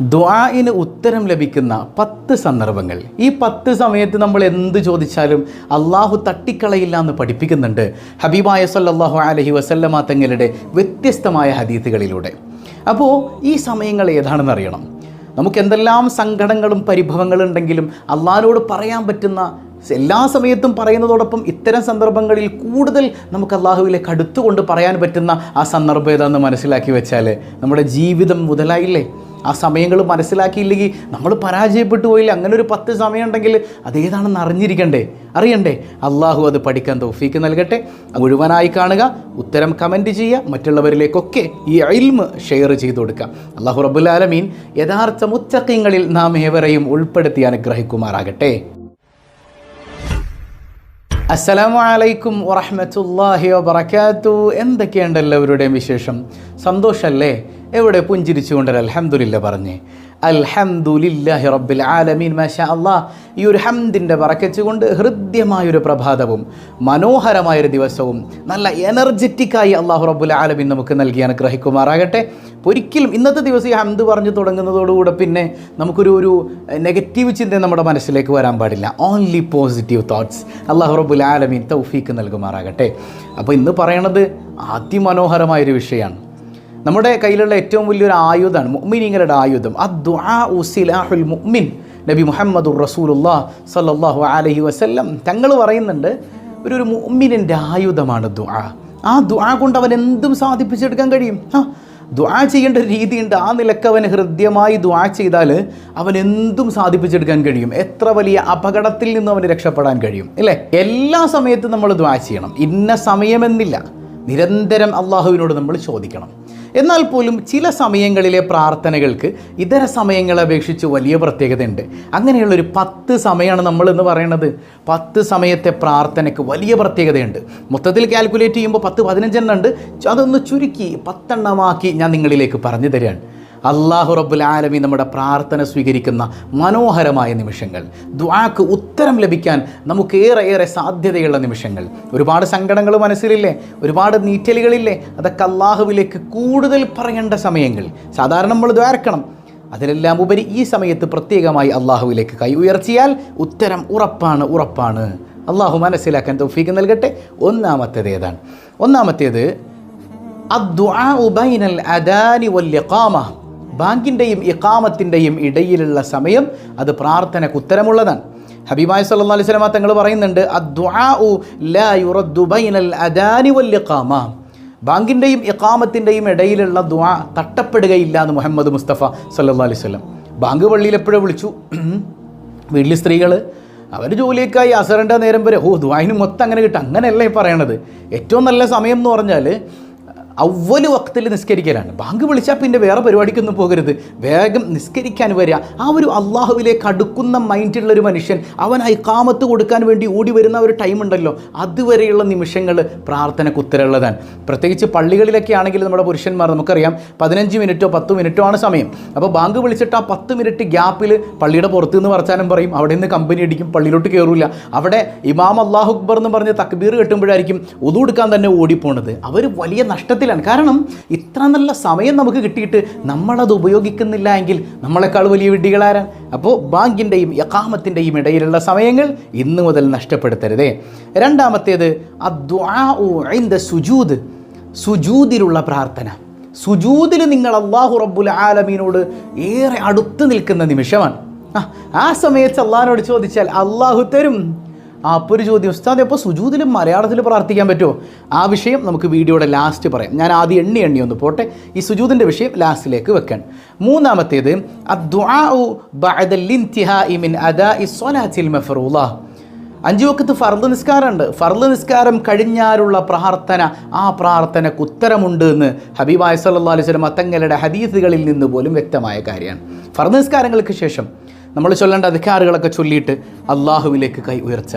ദ്വായിന് ഉത്തരം ലഭിക്കുന്ന പത്ത് സന്ദർഭങ്ങൾ. ഈ പത്ത് സമയത്ത് നമ്മൾ എന്ത് ചോദിച്ചാലും അള്ളാഹു തട്ടിക്കളയില്ല എന്ന് പഠിപ്പിക്കുന്നുണ്ട് ഹബീബായ സല്ലല്ലാഹു അലഹി വസല്ലമ തങ്ങളുടെ വ്യത്യസ്തമായ ഹദീത്തുകളിലൂടെ അപ്പോൾ ഈ സമയങ്ങൾ ഏതാണെന്ന് അറിയണം. നമുക്ക് എന്തെല്ലാം സങ്കടങ്ങളും പരിഭവങ്ങളും ഉണ്ടെങ്കിലും അള്ളാഹിനോട് പറയാൻ പറ്റുന്ന എല്ലാ സമയത്തും പറയുന്നതോടൊപ്പം ഇത്തരം സന്ദർഭങ്ങളിൽ കൂടുതൽ നമുക്ക് അള്ളാഹുവിലേക്ക് അടുത്തുകൊണ്ട് പറയാൻ പറ്റുന്ന ആ സന്ദർഭം ഏതാണെന്ന് മനസ്സിലാക്കി വെച്ചാൽ നമ്മുടെ ജീവിതം മുതലായില്ലേ? ആ സമയങ്ങൾ മനസ്സിലാക്കിയില്ലെങ്കിൽ നമ്മൾ പരാജയപ്പെട്ടു പോയില്ല? അങ്ങനെ ഒരു പത്ത് സമയം ഉണ്ടെങ്കിൽ അതേതാണെന്ന് അറിഞ്ഞിരിക്കണ്ടേ? അറിയണ്ടേ? അള്ളാഹു അത് പഠിക്കാൻ തോഫീക്ക് നൽകട്ടെ. മുഴുവനായി കാണുക ഉത്തരം കമന്റ് ചെയ്യുക മറ്റുള്ളവരിലേക്കൊക്കെ ഈ അയിൽമ് ഷെയർ ചെയ്തു കൊടുക്കുക. അള്ളാഹു റബുലാലമീൻ യഥാർത്ഥ മുത്തക്കങ്ങളിൽ നാം ഏവരെയും ഉൾപ്പെടുത്തി അനുഗ്രഹിക്കുമാറാകട്ടെ. അസ്സലാമു അലൈക്കും വറഹ്മത്തുള്ളാഹി വബറകാത്തു എന്തൊക്കെയുണ്ട് എല്ലാവരുടെയും വിശേഷം? സന്തോഷല്ലേ? എവിടെ പുഞ്ചിരിച്ചുകൊണ്ട് അൽഹംദുലില്ല പറഞ്ഞേ അൽഹംദുലില്ലാഹി റബ്ബിൽ ആലമീൻ മാഷാ അള്ളാ ഈ ഒരു ഹംദിന്റെ പറക്കച്ചുകൊണ്ട് ഹൃദ്യമായൊരു പ്രഭാതവും മനോഹരമായൊരു ദിവസവും നല്ല എനർജറ്റിക്കായി അള്ളാഹു റബ്ബുൽ ആലമീൻ നമുക്ക് നൽകി അനുഗ്രഹിക്കുമാറാകട്ടെ. ഒരിക്കലും ഇന്നത്തെ ദിവസം ഈ ഹംദ് പറഞ്ഞു തുടങ്ങുന്നതോടുകൂടെ പിന്നെ നമുക്കൊരു ഒരു നെഗറ്റീവ് ചിന്ത നമ്മുടെ മനസ്സിലേക്ക് വരാൻ പാടില്ല. ഓൺലി പോസിറ്റീവ് തോട്ട്സ് അള്ളാഹു റബ്ബുൽ ആലമീൻ തൗഫീക്ക് നൽകുമാറാകട്ടെ. അപ്പോൾ ഇന്ന് പറയണത് അതിമനോഹരമായൊരു വിഷയമാണ്. നമ്മുടെ കയ്യിലുള്ള ഏറ്റവും വലിയൊരു ആയുധമാണ് മുഅ്മിനീങ്ങളുടെ ആയുധം. അദ്ദുആ ഉസിലാഹുൽ മുഅ്മിൻ. നബി മുഹമ്മദുർ റസൂലുല്ലാ സല്ലല്ലാഹു അലൈഹി വസല്ലം തങ്ങൾ പറയുന്നുണ്ട് ഒരു ഒരു മുഅ്മിനിന്റെ ആയുധമാണ് ദുആ. ആ ദുആ കൊണ്ട് അവൻ എന്തും സാധിപ്പിച്ചെടുക്കാൻ കഴിയും? ആ ദുആ ചെയ്യേണ്ട ഒരു രീതിയുണ്ട്. ആ നിലയ്ക്ക് അവൻ ഹൃദ്യമായി ദുആ ചെയ്താൽ അവൻ എന്തും സാധിപ്പിച്ചെടുക്കാൻ കഴിയും. എത്ര വലിയ അപകടത്തിൽ നിന്നും അവന് രക്ഷപ്പെടാൻ കഴിയും അല്ലേ? എല്ലാ സമയത്തും നമ്മൾ ദുആ ചെയ്യണം. ഇന്ന സമയമെന്നില്ല. നിരന്തരം അള്ളാഹുവിനോട് നമ്മൾ ചോദിക്കണം. എന്നാൽ പോലും ചില സമയങ്ങളിലെ പ്രാർത്ഥനകൾക്ക് ഇതര സമയങ്ങളെ അപേക്ഷിച്ച് വലിയ പ്രത്യേകതയുണ്ട്. അങ്ങനെയുള്ളൊരു പത്ത് സമയമാണ് നമ്മൾ എന്ന് പറയുന്നത് പത്ത് സമയത്തെ പ്രാർത്ഥനയ്ക്ക് വലിയ പ്രത്യേകതയുണ്ട്. മൊത്തത്തിൽ കാൽക്കുലേറ്റ് ചെയ്യുമ്പോൾ പത്ത് പതിനഞ്ചെണ്ണം ഉണ്ട്. അതൊന്ന് ചുരുക്കി പത്തെണ്ണമാക്കി ഞാൻ നിങ്ങളിലേക്ക് പറഞ്ഞു തരികയാണ് അള്ളാഹു റബ്ബുൽ ആലമി നമ്മുടെ പ്രാർത്ഥന സ്വീകരിക്കുന്ന മനോഹരമായ നിമിഷങ്ങൾ. ദ്വാക്ക് ഉത്തരം ലഭിക്കാൻ നമുക്ക് ഏറെ സാധ്യതയുള്ള നിമിഷങ്ങൾ. ഒരുപാട് സങ്കടങ്ങൾ മനസ്സിലില്ലേ? ഒരുപാട് നീറ്റലുകളില്ലേ? അതൊക്കെ അള്ളാഹുവിലേക്ക് കൂടുതൽ പറയേണ്ട സമയങ്ങൾ. സാധാരണ നമ്മൾ ദ്വാരക്കണം അതിലെല്ലാം ഉപരി ഈ സമയത്ത് പ്രത്യേകമായി അള്ളാഹുവിലേക്ക് കൈ ഉയർത്തിയാൽ ഉത്തരം ഉറപ്പാണ് ഉറപ്പാണ്. അള്ളാഹു മനസ്സിലാക്കാൻ തൗഫീക്ക് നൽകട്ടെ. ഒന്നാമത്തേത് ഏതാണ്? ഒന്നാമത്തേത് അദ്വാ ഉബൈനൽ അദാനി ഇഖാമ. ബാങ്കിന്റെയും ഇക്കാമത്തിന്റെയും ഇടയിലുള്ള സമയം അത് പ്രാർത്ഥനയ്ക്ക് ഉത്തരമുള്ളതാണ്. ഹബീബായ സല്ലല്ലാഹു അലൈഹി തങ്ങൾ പറയുന്നുണ്ട് ബാങ്കിന്റെയും ഇക്കാമത്തിന്റെയും ഇടയിലുള്ള ദുആ തട്ടപ്പെടുകയില്ല എന്ന് മുഹമ്മദ് മുസ്തഫ സല്ലല്ലാഹു അലൈഹി വസല്ലം ബാങ്ക് പള്ളിയിൽ എപ്പോഴും വിളിച്ചു. വീട്ടിൽ സ്ത്രീകൾ അവർ ജോലിയൊക്കെയായി അസറിന്റെ നേരം വരെ. ഓ ദ്വായിന് മൊത്തം അങ്ങനെ കിട്ടും. അങ്ങനെയല്ല ഈ പറയണത്? ഏറ്റവും നല്ല സമയം എന്ന് പറഞ്ഞാൽ അവൽ വക്തിൽ നിസ്കരിക്കലാണ്. ബാങ്ക് വിളിച്ചാൽ പിന്നെ വേറെ പരിപാടിക്കൊന്നും പോകരുത്. വേഗം നിസ്കരിക്കാൻ വരിക. ആ ഒരു അള്ളാഹുവിലേക്ക് അടുക്കുന്ന മൈൻഡുള്ള ഒരു മനുഷ്യൻ അവൻ ഐക്കാമത്ത് കൊടുക്കാൻ വേണ്ടി ഓടി വരുന്ന ഒരു ടൈം ഉണ്ടല്ലോ അതുവരെയുള്ള നിമിഷങ്ങൾ പ്രാർത്ഥനയ്ക്ക് ഉത്തരമുള്ളതാണ് പ്രത്യേകിച്ച് പള്ളികളിലൊക്കെ ആണെങ്കിൽ നമ്മുടെ പുരുഷന്മാർ നമുക്കറിയാം പതിനഞ്ച് മിനിറ്റോ പത്ത് മിനിറ്റോ ആണ് സമയം. അപ്പോൾ ബാങ്ക് വിളിച്ചിട്ട് ആ പത്ത് മിനിറ്റ് ഗ്യാപ്പിൽ പള്ളിയുടെ പുറത്ത് നിന്ന് പറച്ചാലും പറയും. അവിടെ നിന്ന് കമ്പനി അടിക്കും പള്ളിയിലോട്ട് കയറില്ല അവിടെ ഇമാം അള്ളാഹു അക്ബർ എന്ന് പറഞ്ഞ് തക്ബീർ കെട്ടുമ്പോഴായിരിക്കും ഒതു കൊടുക്കാൻ തന്നെ ഓടിപ്പോണത്. അവർ വലിയ നഷ്ടത്തിലാണ് കാരണം ഇത്ര നല്ല സമയം നമുക്ക് കിട്ടിയിട്ട് നമ്മളത് ഉപയോഗിക്കുന്നില്ല എങ്കിൽ നമ്മളെക്കാൾ വലിയ വിഡ്ഢികളാരാണ് അപ്പോൾ ബാങ്കിന്റെയും യക്കാമത്തിന്റെയും ഇടയിലുള്ള സമയങ്ങൾ ഇന്നു മുതൽ നഷ്ടപ്പെടുത്തരുതേ. രണ്ടാമത്തേത് ഇൻദ സുജൂദ്. സുജൂദിലുള്ള പ്രാർത്ഥന. സുജൂദിൽ നിങ്ങൾ അള്ളാഹു റബ്ബുൽ ആലമീനോട് ഏറെ അടുത്ത് നിൽക്കുന്ന നിമിഷമാണ്. ആ സമയത്ത് അള്ളാഹിനോട് ചോദിച്ചാൽ അള്ളാഹു തരും. ആ അപ്പോൾ ഒരു ചോദ്യം. ഉസ്താദ് അപ്പോൾ സുജൂതിൽ മലയാളത്തിൽ പ്രാർത്ഥിക്കാൻ പറ്റുമോ? ആ വിഷയം നമുക്ക് വീഡിയോയുടെ ലാസ്റ്റ് പറയാം. ഞാൻ ആദ്യം എണ്ണി എണ്ണി ഒന്ന് പോട്ടെ. ഈ സുജൂതിന്റെ വിഷയം ലാസ്റ്റിലേക്ക് വെക്കാൻ മൂന്നാമത്തേത് അഞ്ചു വക്കത്ത് ഫർദ് നിസ്കാരമുണ്ട്. ഫർദ് നിസ്കാരം കഴിഞ്ഞാലുള്ള പ്രാർത്ഥന ആ പ്രാർത്ഥനയ്ക്ക് ഉത്തരമുണ്ട് എന്ന് ഹബീബായ സല്ലല്ലാഹു അലൈഹി വസല്ലം തങ്ങളുടെ ഹദീസുകളിൽ നിന്ന് പോലും വ്യക്തമായ കാര്യമാണ്. ഫർദ് നിസ്കാരങ്ങൾക്ക് ശേഷം നമ്മൾ ചൊല്ലേണ്ട അധികാറുകളൊക്കെ ചൊല്ലിയിട്ട് അള്ളാഹുവിലേക്ക് കൈ ഉയർച്ച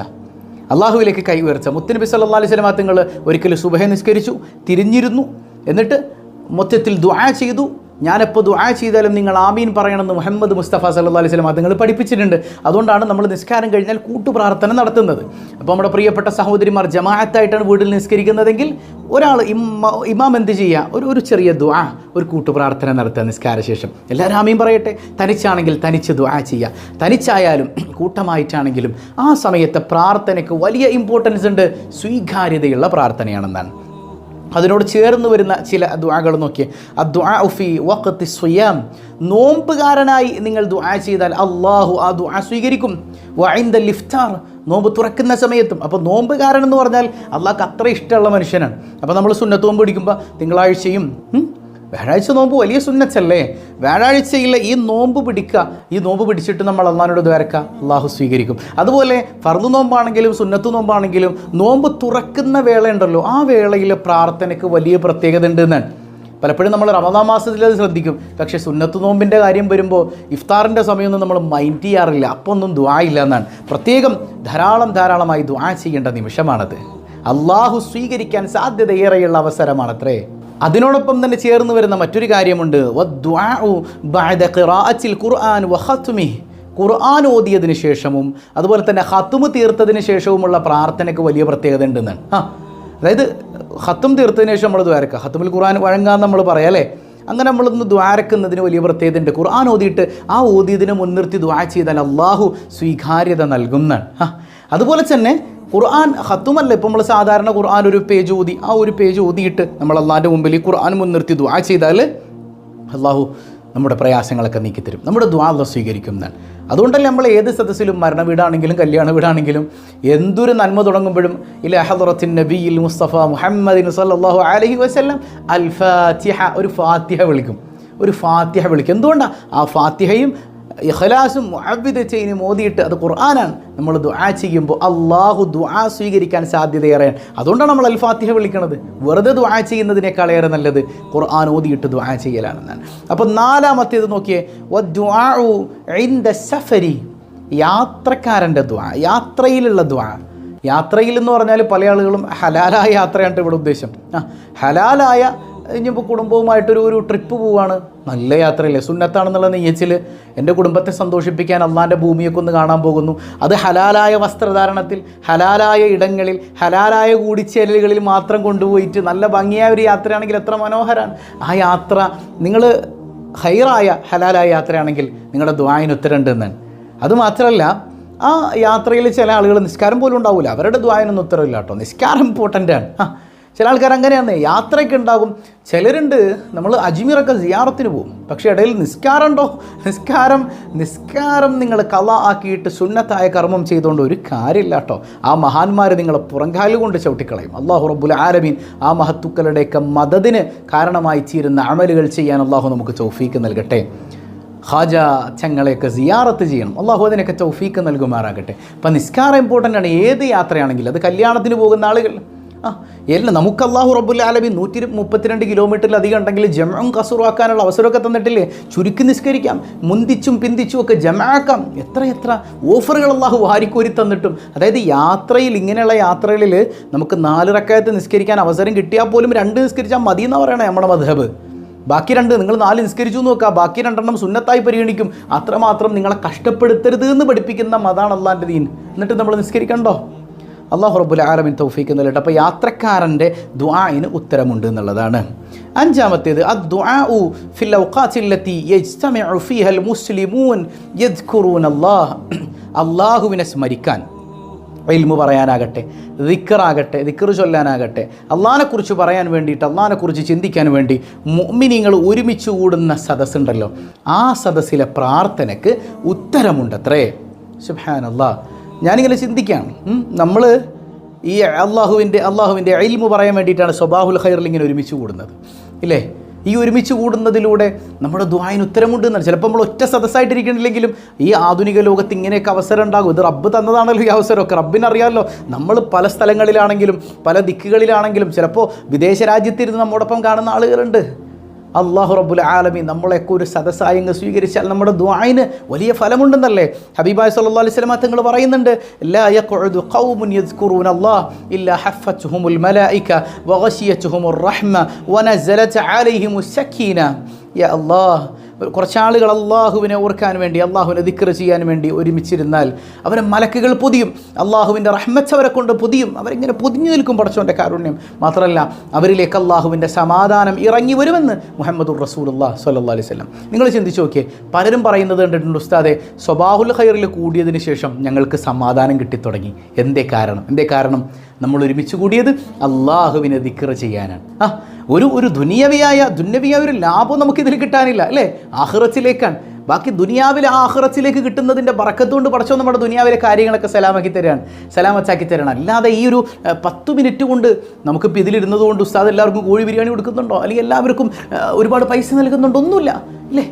അള്ളാഹുവിലേക്ക് കൈ ഉയർച്ച മുത്തനബി സല്ലാ അലൈഹി വസല്ലം തങ്ങൾ ഒരിക്കൽ സുബഹ നിസ്കരിച്ചു തിരിഞ്ഞിരുന്നു. എന്നിട്ട് മൊത്തത്തിൽ ദ്വാ ചെയ്തു. ഞാനെപ്പോൾ ദുആ ചെയ്താലും നിങ്ങൾ ആമീൻ പറയണമെന്ന് മുഹമ്മദ് മുസ്തഫ സല്ലാ അലൈഹി സ്വലം അതുങ്ങൾ പഠിപ്പിച്ചിട്ടുണ്ട്. അതുകൊണ്ടാണ് നമ്മൾ നിസ്കാരം കഴിഞ്ഞാൽ കൂട്ടുപ്രാർത്ഥന നടത്തുന്നത്. അപ്പോൾ നമ്മുടെ പ്രിയപ്പെട്ട സഹോദരിമാർ ജമാഅത്തായിട്ടാണ് വീട്ടിൽ നിസ്കരിക്കുന്നതെങ്കിൽ ഒരാൾ ഇമാം എന്ത് ചെയ്യുക ഒരു ഒരു ചെറിയ ദുആ ഒരു കൂട്ടുപ്രാർത്ഥന നടത്തുക നിസ്കാര ശേഷം. എല്ലാവരും ആമീൻ പറയട്ടെ? തനിച്ചാണെങ്കിൽ തനിച്ച് ദുആ ചെയ്യുക തനിച്ചായാലും കൂട്ടമായിട്ടാണെങ്കിലും ആ സമയത്തെ പ്രാർത്ഥനയ്ക്ക് വലിയ ഇമ്പോർട്ടൻസ് ഉണ്ട്. സ്വീകാര്യതയുള്ള പ്രാർത്ഥനയാണെന്നാണ്. അതിനോട് ചേർന്ന് വരുന്ന ചില ദുആകൾ നോക്കിയേ. അദ്ദുആ ഫി വഖത്തി സ്വയാം. നോമ്പുകാരനായി നിങ്ങൾ ദുആ ചെയ്താൽ അള്ളാഹു ആ ദുആ സ്വീകരിക്കും. വൈന്ദ ലിഫ്താർ നോമ്പ് തുറക്കുന്ന സമയത്തും. അപ്പോൾ നോമ്പുകാരൻ എന്ന് പറഞ്ഞാൽ അള്ളാഹ്ക്ക് അത്ര ഇഷ്ടമുള്ള മനുഷ്യനാണ്. അപ്പോൾ നമ്മൾ സുന്നത്ത് നോമ്പ് പിടിക്കുമ്പോൾ തിങ്കളാഴ്ചയും വ്യാഴാഴ്ച നോമ്പ് വലിയ സുന്നച്ചല്ലേ വ്യാഴാഴ്ചയിലെ ഈ നോമ്പ് പിടിക്കുക ഈ നോമ്പ് പിടിച്ചിട്ട് നമ്മൾ അള്ളഹാനോട് ദ്വാരക്ക അള്ളാഹു സ്വീകരിക്കും. അതുപോലെ ഫർദ് നോമ്പാണെങ്കിലും സുന്നത്ത് നോമ്പാണെങ്കിലും നോമ്പ് തുറക്കുന്ന വേളയുണ്ടല്ലോ ആ വേളയിലെ പ്രാർത്ഥനയ്ക്ക് വലിയ പ്രത്യേകത ഉണ്ട് എന്നാണ് പലപ്പോഴും നമ്മൾ റമദാ മാസത്തിൽ അത് ശ്രദ്ധിക്കും. പക്ഷേ സുന്നത്ത് നോമ്പിന്റെ കാര്യം വരുമ്പോൾ ഇഫ്താറിന്റെ സമയമൊന്നും നമ്മൾ മൈൻഡ് ചെയ്യാറില്ല അപ്പോൾ ഒന്നും ദ്വാ ഇല്ല എന്നാണ് പ്രത്യേകം ധാരാളം ധാരാളമായി ദ്വാ ചെയ്യേണ്ട നിമിഷമാണത്. അള്ളാഹു സ്വീകരിക്കാൻ സാധ്യതയേറെയുള്ള അവസരമാണത്രേ. അതിനോടൊപ്പം തന്നെ ചേർന്ന് വരുന്ന മറ്റൊരു കാര്യമുണ്ട്. ഖുർആൻ ഖുർആൻ ശേഷവും അതുപോലെ തന്നെ ഹത്തുമ് തീർത്തതിന് ശേഷവുമുള്ള പ്രാർത്ഥനയ്ക്ക് വലിയ പ്രത്യേകത ഉണ്ടെന്നാണ്. ആ അതായത് ഹത്തും തീർത്തതിന് ശേഷം നമ്മൾ ദ്വാരക്കുക ഹത്തുമിൽ ഖുർആൻ വഴങ്ങാന്ന് നമ്മൾ പറയാം അല്ലേ? അങ്ങനെ നമ്മളൊന്ന് ദ്വാരക്കുന്നതിന് വലിയ പ്രത്യേകത ഉണ്ട്. ഖുർആൻ ഓതിയിട്ട് ആ ഓതിയതിനെ മുൻനിർത്തി ദ്വാ ചെയ്താൽ അള്ളാഹു സ്വീകാര്യത നൽകുന്നതാണ് അതുപോലെ തന്നെ ഖുർആൻ ഹത്തുമല്ല ഇപ്പം നമ്മൾ സാധാരണ ഖുർആൻ ഒരു പേജ് ഓതി ആ ഒരു പേജ് ഓതിയിട്ട് നമ്മൾ അള്ളാന്റെ മുമ്പിൽ ഈ ഖുർആൻ മുൻനിർത്തി ദ്വാ ചെയ്താൽ അള്ളാഹു നമ്മുടെ പ്രയാസങ്ങളൊക്കെ നീക്കിത്തരും. നമ്മുടെ ദ്വാ സ്വീകരിക്കും സ്വീകരിക്കുന്നതാണ് അതുകൊണ്ടല്ലേ നമ്മൾ ഏത് സദസ്സിലും മരണ വീടാണെങ്കിലും കല്യാണ വീടാണെങ്കിലും എന്തൊരു നന്മ തുടങ്ങുമ്പോഴും ഇല ഹദറത്തിൻ നബിയിൽ മുസ്തഫ മുഹമ്മദിൻ സല്ലല്ലാഹു അലൈഹി വസല്ലം അൽ ഫാത്തിഹ ഒരു ഫാത്തിഹ വിളിക്കും. ഒരു ഫാത്തിഹ വിളിക്കും. എന്തുകൊണ്ടാണ് ആ ഫാത്തിഹയും ഇഖലാസും മുഹബിദ് ചെയ്ന് ഓതിയിട്ട് അത് ഖുർആനാണ്. നമ്മൾ ദുആ ചെയ്യുമ്പോൾ അള്ളാഹു ദുആ സ്വീകരിക്കാൻ സാധ്യതയേറെയാണ് അതുകൊണ്ടാണ് നമ്മൾ അൽഫാത്തിഹ വിളിക്കുന്നത് വെറുതെ ദുആ ചെയ്യുന്നതിനേക്കാൾ ഏറെ നല്ലത് ഖുർആൻ ഓതിയിട്ട് ദുആ ചെയ്യലാണെന്നാണ്. അപ്പോൾ നാലാമത്തേത് നോക്കിയേ. ഇൻദ സഫരി. യാത്രക്കാരന്റെ ദുആ യാത്രയിലുള്ള ദുആ. യാത്രയിൽ എന്ന് പറഞ്ഞാൽ പല ആളുകളും ഹലാലായ യാത്രയാണ് ഇവിടെ ഉദ്ദേശം. ആ ഹലാലായ ഇനിയിപ്പോൾ കുടുംബവുമായിട്ടൊരു ഒരു ട്രിപ്പ് പോവാണ്. നല്ല യാത്രയല്ലേ? സുന്നത്താണെന്നുള്ള നെയ്യച്ചിൽ എന്റെ കുടുംബത്തെ സന്തോഷിപ്പിക്കാൻ അള്ളാന്റെ ഭൂമിയൊക്കെ ഒന്ന് കാണാൻ പോകുന്നു. അത് ഹലാലായ വസ്ത്രധാരണത്തിൽ ഹലാലായ ഇടങ്ങളിൽ ഹലാലായ കൂടിച്ചേരലുകളിൽ മാത്രം കൊണ്ടുപോയിട്ട് നല്ല ഭംഗിയായ ഒരു യാത്രയാണെങ്കിൽ എത്ര മനോഹരമാണ് ആ യാത്ര നിങ്ങൾ ഹൈറായ ഹലാലായ യാത്രയാണെങ്കിൽ നിങ്ങളുടെ ദ്വായന് ഉത്തരമുണ്ട് എന്നാണ് അതുമാത്രമല്ല ആ യാത്രയിൽ ചില ആളുകൾ നിസ്കാരം പോലും ഉണ്ടാവില്ല അവരുടെ ദ്വായനൊന്നും ഉത്തരവില്ല കേട്ടോ നിസ്കാരം ഇമ്പോർട്ടന്റ് ആണ്. ചില ആൾക്കാർ അങ്ങനെയാണ് യാത്രയ്ക്ക് ഉണ്ടാകും. ചിലരുണ്ട് നമ്മൾ അജ്മീറൊക്കെ സിയാറത്തിന് പോകും. പക്ഷേ ഇടയിൽ നിസ്കാരം ഉണ്ടോ നിസ്കാരം നിസ്കാരം നിങ്ങൾ കല ആക്കിയിട്ട് സുന്നത്തായ കർമ്മം ചെയ്തുകൊണ്ട് ഒരു കാര്യമില്ല കേട്ടോ. ആ മഹാന്മാർ നിങ്ങളെ പുറങ്കാൽ കൊണ്ട് ചവിട്ടിക്കളയും. അള്ളാഹു റബ്ബുൽ ആലമീൻ ആ മഹത്തുക്കളുടെയൊക്കെ മദതിന് കാരണമായി തീരുന്ന അമലുകൾ ചെയ്യാൻ അള്ളാഹു നമുക്ക് ചൗഫീക്ക് നൽകട്ടെ. ഹാജ ചങ്ങളെയൊക്കെ സിയാറത്ത് ചെയ്യണം. അള്ളാഹു അതിനൊക്കെ ചൗഫീക്ക് നൽകുമാറാകട്ടെ. അപ്പം നിസ്കാരം ഇമ്പോർട്ടന്റ് ആണ്. ഏത് യാത്രയാണെങ്കിലും അത് കല്യാണത്തിന് പോകുന്ന ആളുകൾ ആ എല്ലാം നമുക്ക് അള്ളാഹു റബ്ബുൽ ആലമി നൂറ്റി മുപ്പത്തിരണ്ട് കിലോമീറ്ററിലധികം ഉണ്ടെങ്കിൽ ജമം കസുറാക്കാനുള്ള അവസരമൊക്കെ തന്നിട്ടില്ലേ? ചുരുക്കി നിസ്കരിക്കാം മുന്തിച്ചും പിന്തിച്ചും ഒക്കെ ജമാക്കാം എത്ര എത്ര ഓഫറുകൾ അള്ളാഹു വാരിക്കോരി തന്നിട്ടും. അതായത് യാത്രയിൽ ഇങ്ങനെയുള്ള യാത്രകളിൽ നമുക്ക് നാല് റക്കായത്ത് നിസ്കരിക്കാൻ അവസരം കിട്ടിയാൽ പോലും രണ്ട് നിസ്കരിച്ചാൽ മതി എന്ന് പറയണേ നമ്മുടെ മധബ് ബാക്കി രണ്ട് നിങ്ങൾ നാല് നിസ്കരിച്ചു നോക്കുക. ബാക്കി രണ്ടെണ്ണം സുന്നത്തായി പരിഗണിക്കും. അത്രമാത്രം നിങ്ങളെ കഷ്ടപ്പെടുത്തരുത് എന്ന് പഠിപ്പിക്കുന്ന മതാണ് അള്ളാന്റെ ദീൻ. എന്നിട്ട് നമ്മൾ നിസ്കരിക്കണ്ടോ? അള്ളാഹു റബ്ബുൽ ആലമിൻ തൗഫീക്ക് എന്നുള്ളത് അപ്പോൾ യാത്രക്കാരന്റെ ദുആഇന് ഉത്തരമുണ്ട് എന്നുള്ളതാണ്. അഞ്ചാമത്തേത് അദ്ദുആഉ ഫിൽ ഔഖാത്തില്ലത്തി യജ്തമിഉ ഫീഹൽ മുസ്ലിമൂൻ യദ്കുറൂന അല്ലാഹ് അള്ളാഹുവിനെ സ്മരിക്കാൻ. ഇൽമു പറയാനാകട്ടെ ദിക്കറാകട്ടെ ദിക്കറ് ചൊല്ലാനാകട്ടെ അള്ളഹാനെക്കുറിച്ച് പറയാൻ വേണ്ടിയിട്ട് അള്ളഹാനെക്കുറിച്ച് ചിന്തിക്കാൻ വേണ്ടി മുഅ്മിനീങ്ങൾ ഒരുമിച്ച് കൂടുന്ന സദസ്സുണ്ടല്ലോ. ആ സദസ്സിലെ പ്രാർത്ഥനയ്ക്ക് ഉത്തരമുണ്ടത്രേ. അള്ളാഹ് ഞാനിങ്ങനെ ചിന്തിക്കുകയാണ്. നമ്മൾ ഈ അള്ളാഹുവിന്റെ അള്ളാഹുവിന്റെ ഇൽമു പറയാൻ വേണ്ടിയിട്ടാണ് സ്വബാഹുൽ ഖൈറിൽ ഇങ്ങനെ ഒരുമിച്ച് കൂടുന്നത്. ഇല്ലേ? ഈ ഒരുമിച്ച് കൂടുന്നതിലൂടെ നമ്മുടെ ദ്വായന് ഉത്തരമുണ്ട് എന്നാണ് ചിലപ്പോൾ നമ്മൾ ഒറ്റ സദസ്സായിട്ടിരിക്കണില്ലെങ്കിലും ഈ ആധുനിക ലോകത്ത് ഇങ്ങനെയൊക്കെ അവസരം ഉണ്ടാകും. ഇത് റബ്ബ് തന്നതാണല്ലോ ഈ അവസരമൊക്കെ. റബ്ബിനറിയാമല്ലോ നമ്മൾ പല സ്ഥലങ്ങളിലാണെങ്കിലും പല ദിക്കുകളിലാണെങ്കിലും ചിലപ്പോൾ വിദേശ രാജ്യത്തിരുന്ന് നമ്മോടൊപ്പം കാണുന്ന ആളുകളുണ്ട്. അള്ളാഹു റബ്ബുൽ ആലമി നമ്മളെയൊക്കെ ഒരു സദസ്സായി അങ്ങ് സ്വീകരിച്ചാൽ നമ്മുടെ ദ്വായിന് വലിയ ഫലമുണ്ടെന്നല്ലേ? ഹബീബായ് സല്ലല്ലാഹു അലൈഹി വസല്ലം തങ്ങൾ പറയുന്നുണ്ട് ലാ അള്ളാഹ് കുറച്ചാളുകൾ അള്ളാഹുവിനെ ഓർക്കാൻ വേണ്ടി അള്ളാഹുവിനെ ദിക്കറ് ചെയ്യാൻ വേണ്ടി ഒരുമിച്ചിരുന്നാൽ അവരെ മലക്കുകൾ പൊതിയും. അള്ളാഹുവിന്റെ റഹ്മത്ത് അവരെ കൊണ്ട് പൊതിയും. അവരിങ്ങനെ പൊതിഞ്ഞു നിൽക്കും പടച്ചോന്റെ കാരുണ്യം. മാത്രമല്ല അവരിലേക്ക് അള്ളാഹുവിന്റെ സമാധാനം ഇറങ്ങി വരുമെന്ന് മുഹമ്മദുർ റസൂലുല്ലാ സല്ലാ അലൈഹി സ്വലം നിങ്ങൾ ചിന്തിച്ചു നോക്കിയേ പലരും പറയുന്നത് കണ്ടിട്ടുണ്ട് ഉസ്താദെ സ്വബാഹുൽ ഖൈറിൽ കൂടിയതിന് ശേഷം ഞങ്ങൾക്ക് സമാധാനം കിട്ടിത്തുടങ്ങി. എന്തേ കാരണം? എന്തേ കാരണം? നമ്മൾ ഒരുമിച്ച് കൂടിയത് അള്ളാഹുവിനെ ദിക്കറ് ചെയ്യാനാണ്. ആ ഒരു ഒരു ദുനിയവിയായ ദുന്യവിയായ ഒരു ലാഭം നമുക്കിതിൽ കിട്ടാനില്ല അല്ലേ? ആഹ്റത്തിലേക്കാണ്. ബാക്കി ദുനിയാവിലെ ആഹ്റത്തിലേക്ക് കിട്ടുന്നതിന്റെ ബറക്കത്തുകൊണ്ട് പഠിച്ചോ നമ്മുടെ ദുനിയാവിലെ കാര്യങ്ങളൊക്കെ സലാമാക്കി തരാണ്. സലാമത്താക്കി തരണം. അല്ലാതെ ഈ ഒരു പത്ത് മിനിറ്റ് കൊണ്ട് നമുക്കിപ്പോൾ ഇതിലിരുന്നത് കൊണ്ട് ഉസ്താദ് എല്ലാവർക്കും കോഴി ബിരിയാണി കൊടുക്കുന്നുണ്ടോ? അല്ലെങ്കിൽ എല്ലാവർക്കും ഒരുപാട് പൈസ നൽകുന്നുണ്ടോ? ഒന്നുമില്ല. അല്ലേ?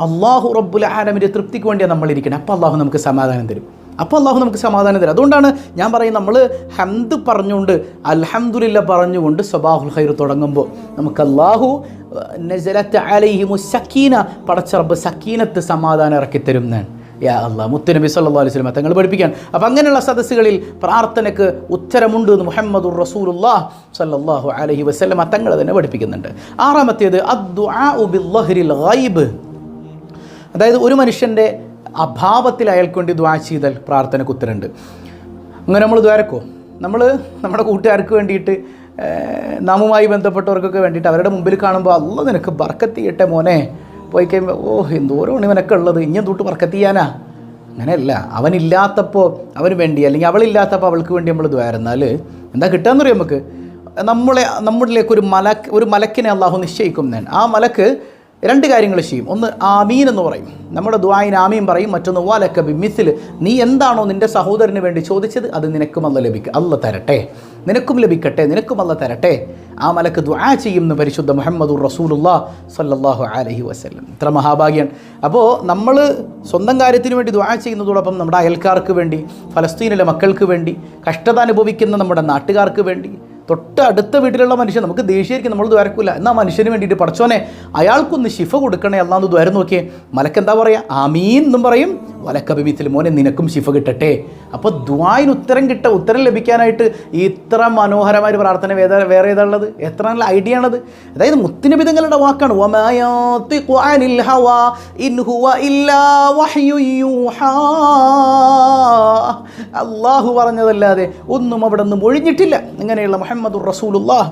അള്ളാഹു റബ്ബുൽ ആലമിന്റെ തൃപ്തിക്ക് വേണ്ടിയാണ് നമ്മളിരിക്കുന്നത് അപ്പോൾ അള്ളാഹു നമുക്ക് സമാധാനം തരും. അപ്പോൾ അള്ളാഹു നമുക്ക് സമാധാനം തരും. അതുകൊണ്ടാണ് ഞാൻ പറയും നമ്മൾ ഹംദ് പറഞ്ഞുകൊണ്ട് അൽഹംദുലില്ല പറഞ്ഞുകൊണ്ട് സ്വബാഹുൽ ഹൈർ തുടങ്ങുമ്പോൾ നമുക്ക് അള്ളാഹു നസലത്ത് അലൈഹിമു സക്കീന പടച്ചറബ് സക്കീനത്ത് സമാധാനം ഇറക്കിത്തരും എന്നാണ്. യാ അള്ളാഹ് മുത്തുനബി സല്ലാ അലൈഹി സ്വലം തങ്ങൾ പഠിപ്പിക്കാൻ. അപ്പം അങ്ങനെയുള്ള സദസ്സുകളിൽ പ്രാർത്ഥനയ്ക്ക് ഉത്തരമുണ്ട് എന്ന് മുഹമ്മദുർ റസൂലുല്ലാ സല്ലാഹു അലഹി വസ്ലമ തങ്ങൾ തന്നെ പഠിപ്പിക്കുന്നുണ്ട്. ആറാമത്തേത് ബില്ലഹ്രിൽ ഗൈബ്. അതായത് ഒരു മനുഷ്യന്റെ അഭാവത്തിൽ അയാൾക്ക് വേണ്ടി ദ്വാ ചെയ്താൽ പ്രാർത്ഥനയ്ക്ക് ഉത്തരമുണ്ട്. അങ്ങനെ നമ്മൾ ദ്വാരക്കോ നമ്മൾ നമ്മുടെ കൂട്ടുകാർക്ക് വേണ്ടിയിട്ട് നാമുമായി ബന്ധപ്പെട്ടവർക്കൊക്കെ വേണ്ടിയിട്ട് അവരുടെ മുമ്പിൽ കാണുമ്പോൾ അല്ല നിനക്ക് ബർക്കത്ത് മോനെ. പോയി കഴിയുമ്പോൾ ഓ എന്തോരമാണ് ഇവനൊക്കെ ഉള്ളത്? ഇനി തൊട്ട് ബർക്കത്ത് അങ്ങനെയല്ല അവനില്ലാത്തപ്പോൾ അവന് വേണ്ടി അല്ലെങ്കിൽ അവളില്ലാത്തപ്പോൾ അവൾക്ക് വേണ്ടി നമ്മൾ ദ്വാരുന്നാൽ എന്താ കിട്ടുകയെന്നറിയാം നമുക്ക്? നമ്മളെ നമ്മളിലേക്ക് ഒരു മലക്ക് ഒരു മലക്കിനെ അള്ളാഹു നിശ്ചയിക്കും. ഞാൻ ആ മലക്ക് രണ്ട് കാര്യങ്ങൾ ചെയ്യും. ഒന്ന് ആമീൻ എന്ന് പറയും. നമ്മുടെ ദ്വായിന് ആമീൻ പറയും. മറ്റൊന്ന് വാലക്കബി മിസിൽ നീ എന്താണോ നിന്റെ സഹോദരന് വേണ്ടി ചോദിച്ചത് അത് നിനക്കും അല്ല ലഭിക്കുക അല്ല തരട്ടെ. നിനക്കും ലഭിക്കട്ടെ. നിനക്കും അല്ല തരട്ടെ. ആ മലക്ക് ദ്വാ ചെയ്യുന്ന പരിശുദ്ധ മുഹമ്മദുർ റസൂലുല്ലാ സല്ലാഹു അലഹി വസല്ലം. ഇത്ര മഹാഭാഗ്യാണ് അപ്പോൾ നമ്മൾ സ്വന്തം കാര്യത്തിന് വേണ്ടി ദ്വാ ചെയ്യുന്നതോടൊപ്പം നമ്മുടെ അയൽക്കാർക്ക് വേണ്ടി ഫലസ്തീനിലെ മക്കൾക്ക് വേണ്ടി കഷ്ടത അനുഭവിക്കുന്ന നമ്മുടെ നാട്ടുകാർക്ക് വേണ്ടി തൊട്ട് അടുത്ത വീട്ടിലുള്ള മനുഷ്യൻ നമുക്ക് ദേഷ്യമായിരിക്കും നമ്മൾ ദ്വാരക്കില്ല എന്നാ മനുഷ്യന് വേണ്ടിയിട്ട് പഠിച്ചോനെ അയാൾക്കൊന്ന് ശിഫ കൊടുക്കണേ അല്ലാന്ന് ദ്വാരം നോക്കിയേ. മലക്ക് എന്താ പറയുക ആമീൻ എന്നും പറയും. വലക്കബിത്തിൽ മോനെ നിനക്കും ശിഫ കിട്ടട്ടെ. അപ്പോൾ ദ്വായിന് ഉത്തരം കിട്ട ഉത്തരം ലഭിക്കാനായിട്ട് ഇത്ര മനോഹരമായ ഒരു പ്രാർത്ഥന വേദ വേറെ ഏതാണുള്ളത് എത്ര നല്ല ഐഡിയ ആണത്. അതായത് മുത്തുനബി തങ്ങളുടെ വാക്കാണ് അള്ളാഹു പറഞ്ഞതല്ലാതെ ഒന്നും അവിടെ നിന്ന് ഒഴിഞ്ഞിട്ടില്ല. അങ്ങനെയുള്ള മുഹമ്മദുർ റസൂലുള്ളാഹ്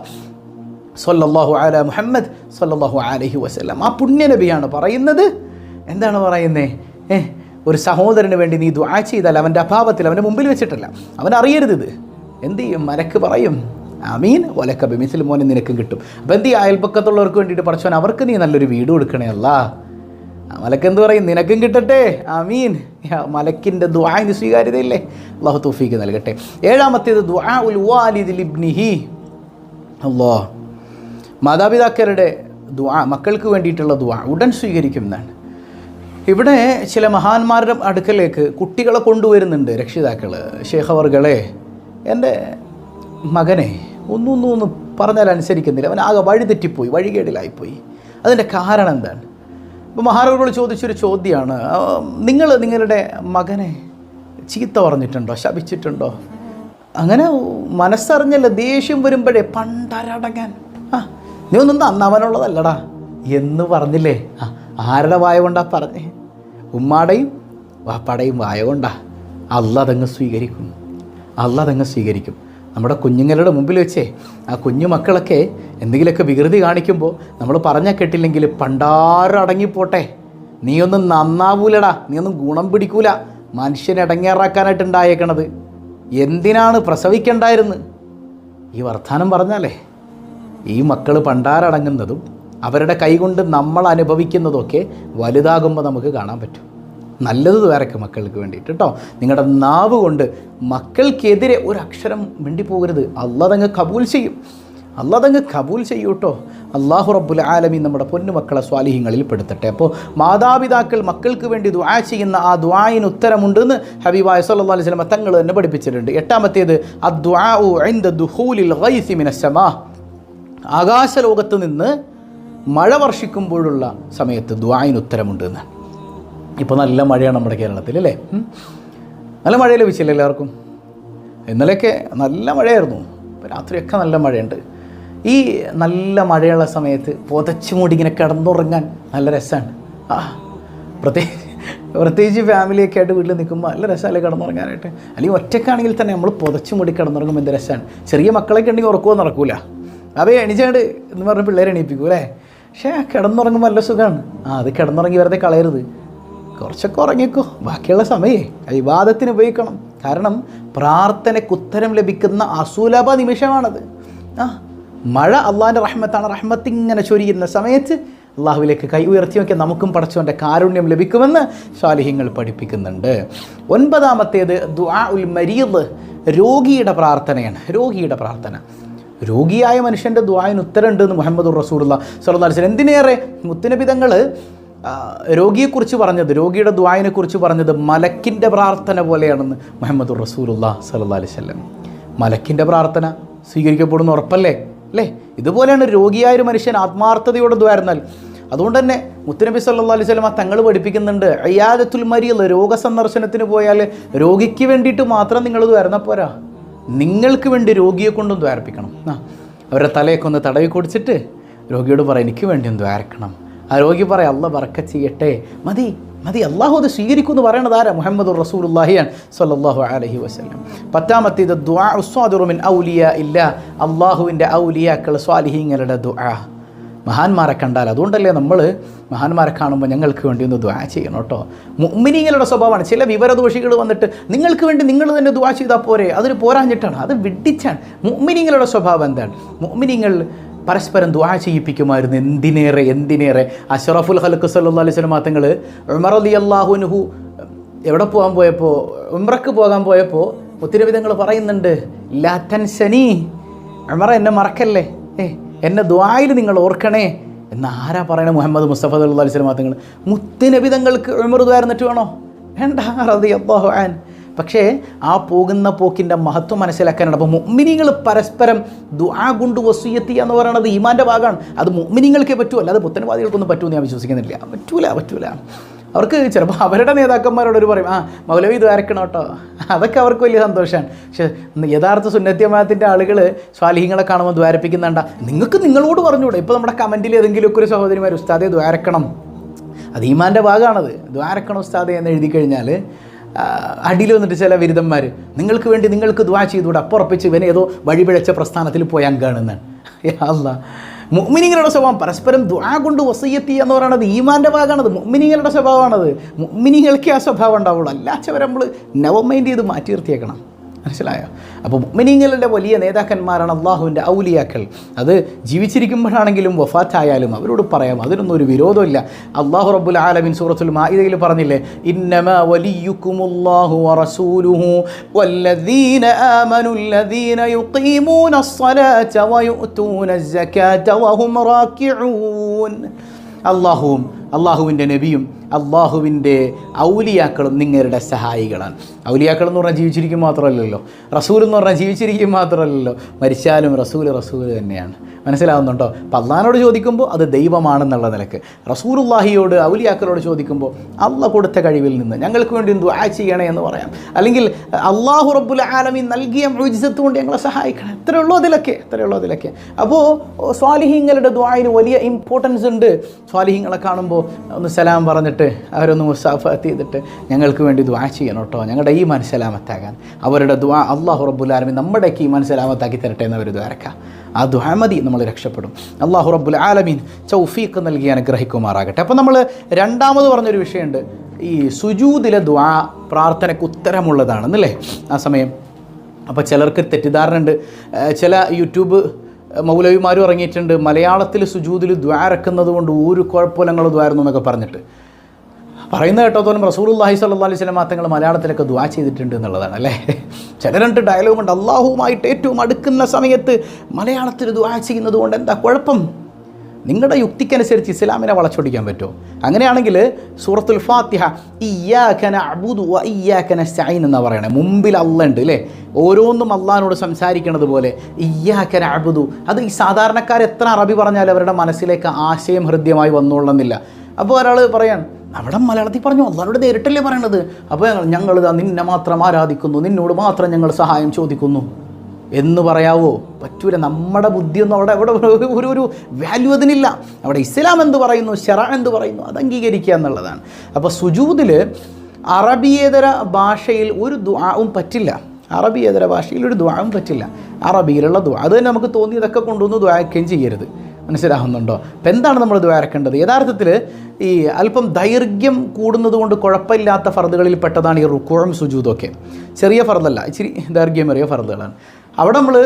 സല്ലല്ലാഹു അല മുഹമ്മദ് സല്ലല്ലാഹു അലൈഹി വസല്ലം. ആ പുണ്യനബിയാണ് പറയുന്നത്. എന്താണ് പറയുന്നത് ഏഹ് ഒരു സഹോദരന് വേണ്ടി നീ ദുആ ചെയ്താൽ അവന്റെ അഭാവത്തിൽ അവന്റെ മുമ്പിൽ വെച്ചിട്ടല്ല. അവൻ അറിയരുത് ഇത്. എന്ത് ചെയ്യും? മലക്ക് പറയും അമീൻ ഒലക്കബി മിസിൽ മോനെ നിനക്കും കിട്ടും. അപ്പം എന്ത് ചെയ്യും? അയൽപ്പക്കത്തുള്ളവർക്ക് വേണ്ടിയിട്ട് പഠിച്ചവൻ അവർക്ക് നീ നല്ലൊരു വീട് കൊടുക്കണേ അല്ലാ ആ മലക്ക് എന്ത് പറയും? നിനക്കും കിട്ടട്ടെ. അമീൻ മലക്കിന്റെ ദുആന് സ്വീകാര്യതയില്ലേ? അള്ളാഹു തൗഫീക്ക് നൽകട്ടെ. ഏഴാമത്തേത് ദ്വാ ഉൽ വാലിദ് ലിബ്നിഹി. അല്ലോ. മാതാപിതാക്കളുടെ ദുആ മക്കൾക്ക് വേണ്ടിയിട്ടുള്ള ദ്വാ ഉടൻ സ്വീകരിക്കുന്നതാണ് ഇവിടെ ചില മഹാന്മാരുടെ അടുക്കലേക്ക് കുട്ടികളെ കൊണ്ടുവരുന്നുണ്ട് രക്ഷിതാക്കൾ ഷേഖവർകളെ എന്റെ മകനെ ഒന്നും ഒന്നും ഒന്നും പറഞ്ഞാൽ അനുസരിക്കുന്നില്ല അവൻ ആകെ വഴിതെറ്റിപ്പോയി വഴികേടിലായിപ്പോയി. അതിന്റെ കാരണം എന്താണ്? അപ്പോൾ മഹാനവരോട് ചോദിച്ചൊരു ചോദ്യമാണ്. നിങ്ങൾ നിങ്ങളുടെ മകനെ ചീത്ത പറഞ്ഞിട്ടുണ്ടോ? ശപിച്ചിട്ടുണ്ടോ? അങ്ങനെ മനസ്സറിഞ്ഞല്ല ദേഷ്യം വരുമ്പോഴേ പണ്ടരടങ്ങാൻ. ആ നീ ഒന്നും തന്നവനുള്ളതല്ലടാ എന്ന് പറഞ്ഞില്ലേ? ആ ആരുടെ വായ കൊണ്ടാ പറഞ്ഞേ? ഉമ്മാടയും വാപ്പാടയും വായ കൊണ്ടാ. അല്ല അതങ്ങ് സ്വീകരിക്കും. അല്ല അതങ്ങ് സ്വീകരിക്കും. നമ്മുടെ കുഞ്ഞുങ്ങളുടെ മുമ്പിൽ വെച്ചേ ആ കുഞ്ഞു മക്കളൊക്കെ എന്തെങ്കിലുമൊക്കെ വികൃതി കാണിക്കുമ്പോൾ നമ്മൾ പറഞ്ഞാൽ കേട്ടില്ലെങ്കിൽ പണ്ടാരടങ്ങിപ്പോട്ടെ നീയൊന്നും നന്നാവൂലടാ നീയൊന്നും ഗുണം പിടിക്കൂല. മനുഷ്യനെ ഇടങ്ങേറാക്കാനായിട്ട് ഉണ്ടായേക്കണത് എന്തിനാണ് പ്രസവിക്കണ്ടായിരുന്നു? ഈ വർത്തമാനം പറഞ്ഞാലേ ഈ മക്കൾ പണ്ടാരടങ്ങുന്നതും അവരുടെ കൈകൊണ്ട് നമ്മൾ അനുഭവിക്കുന്നതൊക്കെ വലുതാകുമ്പോൾ നമുക്ക് കാണാൻ പറ്റും. നല്ലത് വേറൊക്കെ മക്കൾക്ക് വേണ്ടിയിട്ട് കേട്ടോ നിങ്ങളുടെ നാവ് കൊണ്ട് മക്കൾക്കെതിരെ ഒരു അക്ഷരം മിണ്ടിപ്പോകരുത്. അള്ളതങ്ങ് കബൂൽ ചെയ്യും. അള്ളതങ്ങ് കബൂൽ ചെയ്യൂ കേട്ടോ അള്ളാഹു റബ്ബുൽ ആലമി നമ്മുടെ പൊന്നുമക്കളെ സ്വാലിഹ്യങ്ങളിൽ പെടുത്തട്ടെ. അപ്പോൾ മാതാപിതാക്കൾ മക്കൾക്ക് വേണ്ടി ദ്വാ ചെയ്യുന്ന ആ ദ്വായിന് ഉത്തരമുണ്ടെന്ന് ഹബീബായ സല്ലല്ലാഹു അലൈഹി സ്വലമ തങ്ങൾ തന്നെ പഠിപ്പിച്ചിട്ടുണ്ട്. എട്ടാമത്തേത് ആകാശലോകത്ത് നിന്ന് മഴ വർഷിക്കുമ്പോഴുള്ള സമയത്ത് ദ്വായിന് ഉത്തരമുണ്ട് ഇപ്പോൾ നല്ല മഴയാണ് നമ്മുടെ കേരളത്തിൽ അല്ലേ? നല്ല മഴ ലഭിച്ചില്ല എല്ലാവർക്കും? ഇന്നലെയൊക്കെ നല്ല മഴയായിരുന്നു. രാത്രിയൊക്കെ നല്ല മഴയുണ്ട്. ഈ നല്ല മഴയുള്ള സമയത്ത് പുതച്ചു മൂടി ഇങ്ങനെ കിടന്നുറങ്ങാൻ നല്ല രസമാണ് ആ പ്രത്യേകിച്ച് പ്രത്യേകിച്ച് ഫാമിലിയൊക്കെ ആയിട്ട് വീട്ടിൽ നിൽക്കുമ്പോൾ നല്ല രസമല്ലേ കിടന്നുറങ്ങാനായിട്ട്? അല്ലെങ്കിൽ ഒറ്റക്കാണെങ്കിൽ തന്നെ നമ്മൾ പുതച്ചു മൂടി കിടന്നുറങ്ങുമ്പോൾ എന്ത് രസമാണ് ചെറിയ മക്കളൊക്കെ ഉണ്ടെങ്കിൽ ഉറക്കുമോ നടക്കൂല. അവയെ എണീച്ചാണ്ട് എന്ന് പറഞ്ഞ പിള്ളേരെ എണീപ്പിക്കും അല്ലേ പക്ഷേ കിടന്നുറങ്ങുമ്പോൾ നല്ല സുഖമാണ് ആ അത് കിടന്നുറങ്ങി വെറുതെ കളയരുത്. കുറച്ചൊക്കെ ഉറങ്ങിക്കോ. ബാക്കിയുള്ള സമയേ വിവാദത്തിന് ഉപയോഗിക്കണം. കാരണം പ്രാർത്ഥനയ്ക്ക് ഉത്തരം ലഭിക്കുന്ന അസുലഭ നിമിഷമാണത്. ആ മഴ അള്ളാഹിന്റെ റഹ്മത്താണ്. റഹ്മത്ത് ഇങ്ങനെ ചൊരിയുന്ന സമയത്ത് അള്ളാഹുവിലേക്ക് കൈ ഉയർത്തി നോക്കിയാൽ നമുക്കും പടച്ചവന്റെ കാരുണ്യം ലഭിക്കുമെന്ന് സ്വാലിഹ്യങ്ങൾ പഠിപ്പിക്കുന്നുണ്ട്. ഒൻപതാമത്തേത് ദുആ ഉൽ മരീദ് രോഗിയുടെ പ്രാർത്ഥനയാണ്. രോഗിയുടെ പ്രാർത്ഥന. രോഗിയായ മനുഷ്യന്റെ ദ്വായന് ഉത്തരമുണ്ട് എന്ന് മുഹമ്മദ് റസൂലുള്ള സലഹ് അലൈഹി വസല്ലം എന്തിനേറെ? മുത്തുനബിതങ്ങൾ രോഗിയെക്കുറിച്ച് പറഞ്ഞത് രോഗിയുടെ ദ്വായനെക്കുറിച്ച് പറഞ്ഞത് മലക്കിന്റെ പ്രാർത്ഥന പോലെയാണെന്ന് മുഹമ്മദ് റസൂലുള്ള സല്ലല്ലാഹു അലൈഹി വസല്ലം. മലക്കിന്റെ പ്രാർത്ഥന സ്വീകരിക്കപ്പെടുന്ന ഉറപ്പല്ലേ? അല്ലേ? ഇതുപോലെയാണ് രോഗിയായ ഒരു മനുഷ്യൻ ആത്മാർത്ഥതയോടെ ദ്വാരുന്നാൽ അതുകൊണ്ട് തന്നെ മുത്തനബി സല്ലാ അലൈഹി വസല്ലം തങ്ങൾ പഠിപ്പിക്കുന്നുണ്ട് അയ്യാദത്തുൽ മരിയൽ രോഗസന്ദർശനത്തിന് പോയാൽ രോഗിക്ക് വേണ്ടിയിട്ട് മാത്രം നിങ്ങൾ ദ്വാരുന്നാൽ പോരാ. നിങ്ങൾക്ക് വേണ്ടി രോഗിയെ കൊണ്ടും ദ്വാരപ്പിക്കണം. ആ അവരുടെ തലയൊക്കെ ഒന്ന് തടവി കുടിച്ചിട്ട് രോഗിയോട് പറ എനിക്ക് വേണ്ടി ഒന്ന് ദ്വാരക്കണം. ആ രോഗി പറയാം അല്ല വറക്ക ചെയ്യട്ടെ. മതി മതി അള്ളാഹു അത് സ്വീകരിക്കും എന്ന് പറയണത് ആരാ? മുഹമ്മദ് റസൂലുല്ലാഹിയാൻ സല്ലാഹു അലഹി വസ്ലം പത്താമത്തേത് ദുആ ഉസ്വാദുറുമിൻ ഔലിയ ഇല്ല അള്ളാഹുവിന്റെ ഔലിയാക്കൾ സ്വാലിഹീങ്ങളുടെ ദുആ. മഹാന്മാരെ കണ്ടാൽ അതുകൊണ്ടല്ലേ നമ്മൾ മഹാന്മാരെ കാണുമ്പോൾ ഞങ്ങൾക്ക് വേണ്ടി ഒന്ന് ദ്വാ ചെയ്യണം കേട്ടോ. മുമ്മിനിങ്ങളുടെ സ്വഭാവമാണ്. ചില വിവരദോഷികൾ വന്നിട്ട് നിങ്ങൾക്ക് വേണ്ടി നിങ്ങൾ തന്നെ ദ്വാ ചെയ്താൽ പോരെ അതൊരു പോരാഞ്ഞിട്ടാണ്. അത് വിഡിച്ചാണ് മുമ്മിനിങ്ങളുടെ സ്വഭാവം എന്താണ്? മുഅ്മിനീങ്ങൾ പരസ്പരം ദ്വാ ചെയ്യിപ്പിക്കുമായിരുന്നു. എന്തിനേറെ എന്തിനേറെ? അഷറഫുൽ ഹലക്ക് സല്ലു അലൈഹി സ്വലം മാത്തങ്ങൾ ഉമർ അലി അള്ളാഹുനുഹു എവിടെ പോകാൻ പോയപ്പോൾ ഉമ്രക്ക് പോകാൻ പോയപ്പോൾ ഒത്തിരി വിധങ്ങൾ പറയുന്നുണ്ട്. ലാത്തൻ ശനി ഉമറ എന്നെ മറക്കല്ലേ? ഏ എന്നെ ദ്വായിൽ നിങ്ങൾ ഓർക്കണേ. എന്ന് ആരാ പറയണേ മുഹമ്മദ് മുസ്തഫ അലൈഹി സ്വലം മാത്തങ്ങൾ മുത്തുനബിതങ്ങൾക്ക് ഉമർ ദ്വാരുന്നിട്ട് വേണോ? വേണ്ട റതി അള്ളാഹു ആൻ പക്ഷേ ആ പോകുന്ന പോക്കിന്റെ മഹത്വം മനസ്സിലാക്കാനാണ്. അപ്പോൾ മുഅ്മിനീങ്ങൾ പരസ്പരം ദുആ കൊണ്ട് വസൂയത്തി എന്ന് പറയുന്നത് ഈമാന്റെ ഭാഗമാണ്. അത് മുഅ്മിനീങ്ങൾക്കേ പറ്റൂ അല്ലാതെ പുത്തൻവാദികൾക്കൊന്നും പറ്റുമെന്ന് ഞാൻ വിശ്വസിക്കുന്നില്ല. പറ്റൂല പറ്റൂല. അവർക്ക് ചിലപ്പോൾ അവരുടെ നേതാക്കന്മാരോടൊരു പറയും ആ മൗലവി ഇത് വരക്കണം കേട്ടോ? അതൊക്കെ അവർക്ക് വലിയ സന്തോഷമാണ്. പക്ഷെ യഥാർത്ഥ സുന്നത്യമാനത്തിന്റെ ആളുകൾ സ്വാലിഹ്യങ്ങളെ കാണുമ്പോൾ ദ്വാരപ്പിക്കുന്നുണ്ട. നിങ്ങൾക്ക് നിങ്ങളോട് പറഞ്ഞുകൂടെ? ഇപ്പോൾ നമ്മുടെ കമന്റിൽ ഏതെങ്കിലുമൊക്കെ ഒരു സഹോദരിമാർ ഉസ്താദെ ദ്വാരക്കണം. അത് ഈമാന്റെ ഭാഗമാണത്. ദ്വാരക്കണം ഉസ്താദെ എന്ന് എഴുതി കഴിഞ്ഞാൽ അടിയിൽ വന്നിട്ട് ചില ബിരുദന്മാർ നിങ്ങൾക്ക് വേണ്ടി നിങ്ങൾക്ക് ദ്വാ ചെയ്തുകൂടെ അപ്പുറപ്പിച്ച് ഇവനെ ഏതോ വഴിപിഴച്ച പ്രസ്ഥാനത്തിൽ പോയാൻ കാണുന്നതാണ് അല്ല മുഅ്മിനീങ്ങളുടെ സ്വഭാവം പരസ്പരം ദ്വാ കൊണ്ട് വസയ്യത്തി എന്ന് പറയുന്നത് ഈമാന്റെ ഭാഗമാണത് മുഅ്മിനീങ്ങളുടെ സ്വഭാവമാണത്. മുഅ്മിനീകൾക്ക് ആ സ്വഭാവം ഉണ്ടാവുള്ളൂ. അല്ലാച്ചവരെ നമ്മൾ നവമൈൻഡ് ചെയ്ത് മാറ്റി നിർത്തിയേക്കണം. മനസ്സിലായോ അപ്പോൾ മുഅ്മിനീങ്ങളുടെ വലിയ നേതാക്കന്മാരാണ് അള്ളാഹുവിൻ്റെ ഔലിയാക്കൾ അത് ജീവിച്ചിരിക്കുമ്പോഴാണെങ്കിലും വഫാത്തായാലും അവരോട് പറയാം അതിനൊന്നും ഒരു വിരോധമില്ല അള്ളാഹു റബ്ബുൽ ആലമിൻ സൂറത്തുൽ മാഇദയിൽ പറഞ്ഞില്ലേ ഇന്നമ വലിയുക്കുമുല്ലാഹു വറസൂലുഹു വല്ലദീന ആമനു الذين يقيمون الصلاة ويؤتون الزكاة وهم راكعون അള്ളാഹുവും അള്ളാഹുവിൻ്റെ നബിയും അള്ളാഹുവിന്റെ ഔലിയാക്കളും നിങ്ങളുടെ സഹായികളാണ്. ഔലിയാക്കൾ എന്ന് പറഞ്ഞാൽ ജീവിച്ചിരിക്കും മാത്രമല്ലല്ലോ. റസൂൽ എന്ന് പറഞ്ഞാൽ ജീവിച്ചിരിക്കും മാത്രമല്ലല്ലോ. മരിച്ചാലും റസൂൽ റസൂൽ തന്നെയാണ്. മനസ്സിലാവുന്നുണ്ടോ? അപ്പം അള്ളഹാനോട് ചോദിക്കുമ്പോൾ അത് ദൈവമാണെന്നുള്ള നിലയ്ക്ക്. റസൂലുല്ലാഹിയോട് ഔലിയാക്കളോട് ചോദിക്കുമ്പോൾ അള്ള കൊടുത്ത കഴിവിൽ നിന്ന് ഞങ്ങൾക്ക് വേണ്ടി എന്തു ആ ചെയ്യണേ എന്ന് പറയാം. അല്ലെങ്കിൽ അള്ളാഹു റബ്ബുൽ ആലമി നൽകിയ വിജിസത്ത് കൊണ്ട് ഞങ്ങളെ സഹായിക്കണം. എത്രയേ ഉള്ളൂ അതിലൊക്കെ എത്രയേ ഉള്ളൂ അതിലൊക്കെ. അപ്പോൾ സ്വാലിഹിങ്ങളുടെ ദ്വായിന് വലിയ ഇമ്പോർട്ടൻസ് ഉണ്ട്. സ്വാലിഹിങ്ങളെ കാണുമ്പോൾ ഒന്ന് സലാം പറഞ്ഞിട്ട് അവരൊന്ന് മുസാഫത്ത് ചെയ്തിട്ട് ഞങ്ങൾക്ക് വേണ്ടി ദ്വാ ചെയ്യണം കേട്ടോ. ഞങ്ങളുടെ ഈ മനസ്സലാമത്താകാൻ. അവരുടെ ദ്വാ അള്ളാഹു റബ്ബുലാലമി നമ്മുടെയൊക്കെ ഈ മനസ്സലാമത്താക്കി തരട്ടെ എന്ന് അവർ ദ്വാരക്കാം ആ ദ്വാമതി നമ്മൾ രക്ഷപ്പെടും. അള്ളാഹു റബ്ബുൽ ആലമീൻ ചൗഫീക്ക് നൽകി അനുഗ്രഹിക്കുമാറാകട്ടെ. അപ്പോൾ നമ്മൾ രണ്ടാമത് പറഞ്ഞൊരു വിഷയമുണ്ട്. ഈ സുജൂദിലെ ദ്വാ പ്രാർത്ഥനയ്ക്ക് ഉത്തരമുള്ളതാണെന്നല്ലേ? ആ സമയം. അപ്പോൾ ചിലർക്ക് തെറ്റിദ്ധാരണ ഉണ്ട് ചില യൂട്യൂബ് മൗലവിമാരും ഇറങ്ങിയിട്ടുണ്ട്. മലയാളത്തിൽ സുജൂതിൽ ദ്വാരക്കുന്നത് കൊണ്ട് ഒരു കുഴപ്പമില്ലങ്ങൾ ദ്വാരുന്നു എന്നൊക്കെ പറഞ്ഞിട്ട്. പറയുന്ന കേട്ടോത്തോലും റസൂലുല്ലാഹി സല്ലാ അലൈഹി വസല്ലം തങ്ങൾ മലയാളത്തിലൊക്കെ ദുആ ചെയ്തിട്ടുണ്ട് എന്നുള്ളതാണ് അല്ലേ? ചില രണ്ട് ഡയലോഗ് കൊണ്ട് അള്ളാഹുവുമായിട്ട് ഏറ്റവും അടുക്കുന്ന സമയത്ത് മലയാളത്തിൽ ദുആ ചെയ്യുന്നത് കൊണ്ട് എന്താ കുഴപ്പം? നിങ്ങളുടെ യുക്തിക്കനുസരിച്ച് ഇസ്ലാമിനെ വളച്ചൊടിക്കാൻ പറ്റുമോ? അങ്ങനെയാണെങ്കിൽ സൂറത്തുൽ ഫാത്തിഹ ഇയ്യാക്കന അബുദു വ ഇയ്യാക്കന സൈൻ എന്ന് പറയണേ. മുമ്പിൽ അല്ല ഉണ്ട് അല്ലേ? ഓരോന്നും അള്ളഹാനോട് സംസാരിക്കണത് പോലെ ഇയ്യാക്കന അബുദു അത് ഈ സാധാരണക്കാർ എത്ര അറബി പറഞ്ഞാലും അവരുടെ മനസ്സിലേക്ക് ആശയം ഹൃദ്യമായി വന്നോളുന്നില്ല അപ്പോൾ ഒരാൾ പറയാൻ അവിടെ മലയാളത്തിൽ പറഞ്ഞു അള്ളാഹോട് നേരിട്ടല്ലേ പറയണത്. അപ്പോൾ ഞങ്ങൾ ഇതാ നിന്നെ മാത്രം ആരാധിക്കുന്നു നിന്നോട് മാത്രം ഞങ്ങൾ സഹായം ചോദിക്കുന്നു. എന്ന് പറയാവോ? പറ്റൂല നമ്മുടെ ബുദ്ധിയൊന്നും അവിടെ അവിടെ ഒരു ഒരു വാല്യൂ അതിനില്ല. അവിടെ ഇസ്ലാം എന്ത് പറയുന്നു ഷെറ എന്ത് പറയുന്നു അത് അംഗീകരിക്കുക എന്നുള്ളതാണ്. അപ്പോൾ സുജൂദിൽ അറബിയേതര ഭാഷയിൽ ഒരു ദ്വാവും പറ്റില്ല. അറബിയേതര ഭാഷയിൽ ഒരു ദ്വാവും പറ്റില്ല. അറബിയിലുള്ള ദ്വാ അത് തന്നെ നമുക്ക് തോന്നിയതൊക്കെ കൊണ്ടുവന്ന് ദ്വാക്കുകയും ചെയ്യരുത്. മനസ്സിലാവുന്നുണ്ടോ അപ്പം എന്താണ് നമ്മൾ വരക്കേണ്ടത്? യഥാർത്ഥത്തിൽ ഈ അല്പം ദൈർഘ്യം കൂടുന്നത് കൊണ്ട് കുഴപ്പമില്ലാത്ത ഫർദുകളിൽ പെട്ടതാണ് ഈ റുക്കുഴം സുജൂതൊക്കെ ചെറിയ ഫർദല്ല ഇച്ചിരി ദൈർഘ്യമേറിയ ഫർദുകളാണ്. അവിടെ നമ്മൾ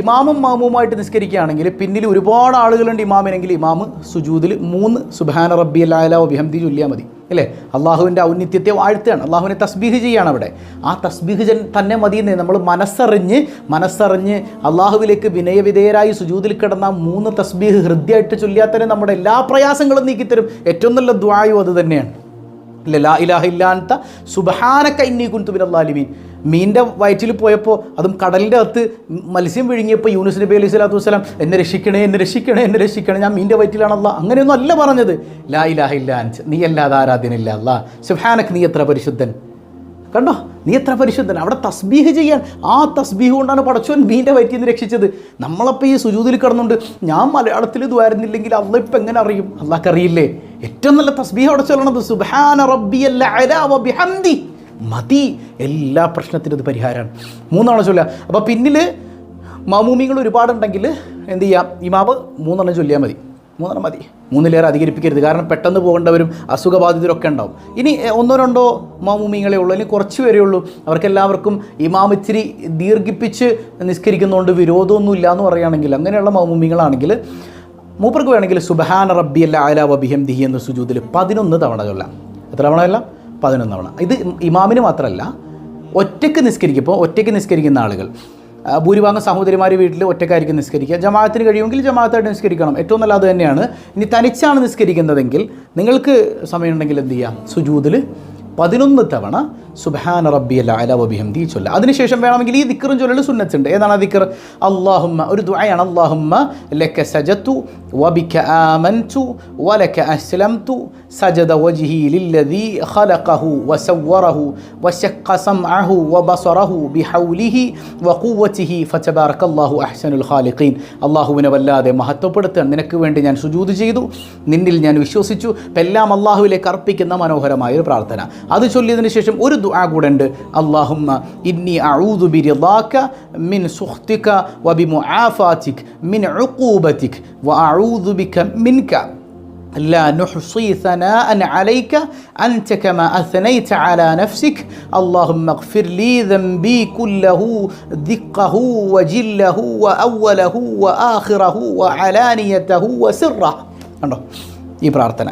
ഇമാമും മാമുമായിട്ട് നിസ്കരിക്കുകയാണെങ്കിൽ പിന്നിൽ ഒരുപാട് ആളുകളുണ്ട് ഇമാമിനെങ്കിൽ ഇമാമ് സുജൂദിൽ മൂന്ന് സുബാന റബ്ബി അല്ലാ ബിഹംദി ചൊല്ലിയാൽ മതി. അല്ലേ? അള്ളാഹുവിന്റെ ഔന്നിത്യത്തെ വാഴ്ത്തുകയാണ്. അള്ളാഹുവിനെ തസ്ബീഹ് ചെയ്യുകയാണ് അവിടെ. ആ തസ്ബീഹ് തന്നെ മതിയെന്നേ നമ്മൾ മനസ്സറിഞ്ഞ് മനസ്സറിഞ്ഞ് അള്ളാഹുവിലേക്ക് വിനയവിധേയരായി സുജൂതിൽ കിടന്ന മൂന്ന് തസ്ബീഹ് ഹൃദ്യമായിട്ട് ചൊല്ലിയാൽ തന്നെ നമ്മുടെ എല്ലാ പ്രയാസങ്ങളും നീക്കിത്തരും. ഏറ്റവും നല്ല ദ്വായും അത് തന്നെയാണ്. ഇല്ല ലാ ഇലാഹ ഇല്ലാത്ത സുബഹാനക്ക ഇന്നി കുന്തുബിനല്ലാലിമീൻ മീന്റെ വയറ്റിൽ പോയപ്പോൾ അതും കടലിന്റെ അകത്ത് മത്സ്യം വിഴുങ്ങിയപ്പോൾ യൂനുസ് നബി അലൈഹി സ്വലാത്തു വസ്സലാം എന്നെ രക്ഷിക്കണേ എന്നെ രക്ഷിക്കണേ എന്നെ രക്ഷിക്കണേ ഞാൻ മീന്റെ വയറ്റിലാണല്ല. അങ്ങനെയൊന്നും അല്ല പറഞ്ഞത്. ലാ ഇലാഹ ഇല്ലാൻസ് നീ അല്ലാതെ ആരാധ്യനില്ല അല്ല. സുഹാനക്ക് നീ എത്ര പരിശുദ്ധൻ. കണ്ടോ? നീ എത്ര പരിശുദ്ധൻ? അവിടെ തസ്ബീഹ് ചെയ്യാൻ ആ തസ്ബീഹ് കൊണ്ടാണ് പടച്ചോൻ മീന്റെ വയറ്റിൽ നിന്ന് രക്ഷിച്ചത്. നമ്മളപ്പോൾ ഈ സുജൂതിൽ കിടന്നുണ്ട് ഞാൻ മലയാളത്തിൽ ദ്വാരുന്നില്ലെങ്കിൽ അള്ള ഇപ്പം എങ്ങനെ അറിയും? അള്ളാഹ്ക്ക് അറിയില്ലേ ഏറ്റവും നല്ല തസ്ബീഹ് അവിടെ ചൊല്ലണത് സുബാന റബ്ബിയല്ല ബിഹംദി. മതി. എല്ലാ പ്രശ്നത്തിനും ഇത് പരിഹാരമാണ്. മൂന്നെണ്ണം ചൊല്ലുക. അപ്പോൾ പിന്നിൽ മാമൂമികൾ ഒരുപാടുണ്ടെങ്കിൽ എന്ത് ചെയ്യാം? ഇമാവ് മൂന്നെണ്ണം ചൊല്ലിയാൽ മതി. മൂന്നെണ്ണം മതി. മൂന്നിലേറെ അധികരിപ്പിക്കരുത്. കാരണം പെട്ടെന്ന് പോകേണ്ടവരും അസുഖബാധിതരൊക്കെ ഉണ്ടാവും. ഇനി ഒന്നോ രണ്ടോ മാമൂമിങ്ങളെ ഉള്ളൂ. ഇനി കുറച്ച് പേരേ ഉള്ളൂ. അവർക്കെല്ലാവർക്കും ഇമാം ഇച്ചിരി ദീർഘിപ്പിച്ച് നിസ്കരിക്കുന്നതുകൊണ്ട് വിരോധമൊന്നും ഇല്ല എന്ന് പറയുകയാണെങ്കിൽ അങ്ങനെയുള്ള മാമൂമികളാണെങ്കിൽ മൂപ്പർക്ക് വേണമെങ്കിൽ സുബഹാന റബ്ബി അല്ല ആല വബിഹം ദിഹി എന്ന സുജൂതിൽ പതിനൊന്ന് തവണ ചൊല്ലാം. എത്ര തവണ അല്ല പതിനൊന്ന് തവണ ഇത് ഇമാമിന് മാത്രമല്ല ഒറ്റയ്ക്ക് നിസ്കരിക്കുമ്പോൾ ഒറ്റയ്ക്ക് നിസ്കരിക്കുന്ന ആളുകൾ. ഭൂരിഭാഗം സഹോദരിമാർ വീട്ടിൽ ഒറ്റക്കായിരിക്കും നിസ്കരിക്കുക. ജമാഅത്തിന് കഴിയുമെങ്കിൽ ജമാഅത്തായിട്ട് നിസ്കരിക്കണം. ഏറ്റവും നല്ല അത് തന്നെയാണ്. ഇനി തനിച്ചാണ് നിസ്കരിക്കുന്നതെങ്കിൽ നിങ്ങൾക്ക് സമയമുണ്ടെങ്കിൽ എന്ത് ചെയ്യാം? സുജൂതിൽ പതിനൊന്ന് തവണ സുബഹാന റബ്ബി അല്ല അല വബിഹംദി ചൊല്ല. അതിനുശേഷം വേണമെങ്കിൽ ഈ ദിക്കറും ചൊല്ലൽ സുന്നത്തുണ്ട്. ഏതാണ് ദിക്കർ അള്ളാഹുമ്മ ഒരു ദുആയാണ്. അള്ളാഹുമ്മ ലക്ക സജത്തു വബിക്ക ആമൻതു അസ്ലം അസ്ലംതു സജദ വജ്ഹി ലില്ലദി ഖലഖഹു വസവ്വറഹു വശഖ സംഅഹു വബസറഹു ബിഹൗലിഹി വഖുവ്വതിഹി ഫതബാറകല്ലാഹു അഹ്സനുൽ ഖാലിഖീൻ. അള്ളാഹുവിനെ വല്ലാതെ മഹത്വപ്പെടുത്തുക. നിനക്ക് വേണ്ടി ഞാൻ സുജൂദ് ചെയ്തു. നിന്നിൽ ഞാൻ വിശ്വസിച്ചു. എല്ലാം അള്ളാഹുവിലേക്ക് അർപ്പിക്കുന്ന മനോഹരമായ ഒരു പ്രാർത്ഥന. അത് ചൊല്ലിയതിനു ശേഷം ഒരു ദുആ കൂടെ ഉണ്ട് അള്ളാഹുമ്മ ഇന്നി അഊദു ബിറിദാക മിൻ സുഖ്തിക വബിമുആഫാതിക് മിൻ ഉഖൂബതിക് വഅഊദു ബിക മിൻക لا نحصي ثناء عليك أنت كما أثنيت على نفسك اللهم اغفر لي ذنبي كله دقه وجله وأوله وآخره وعلانيته وسره കണ്ടോ ഈ പ്രാർത്ഥന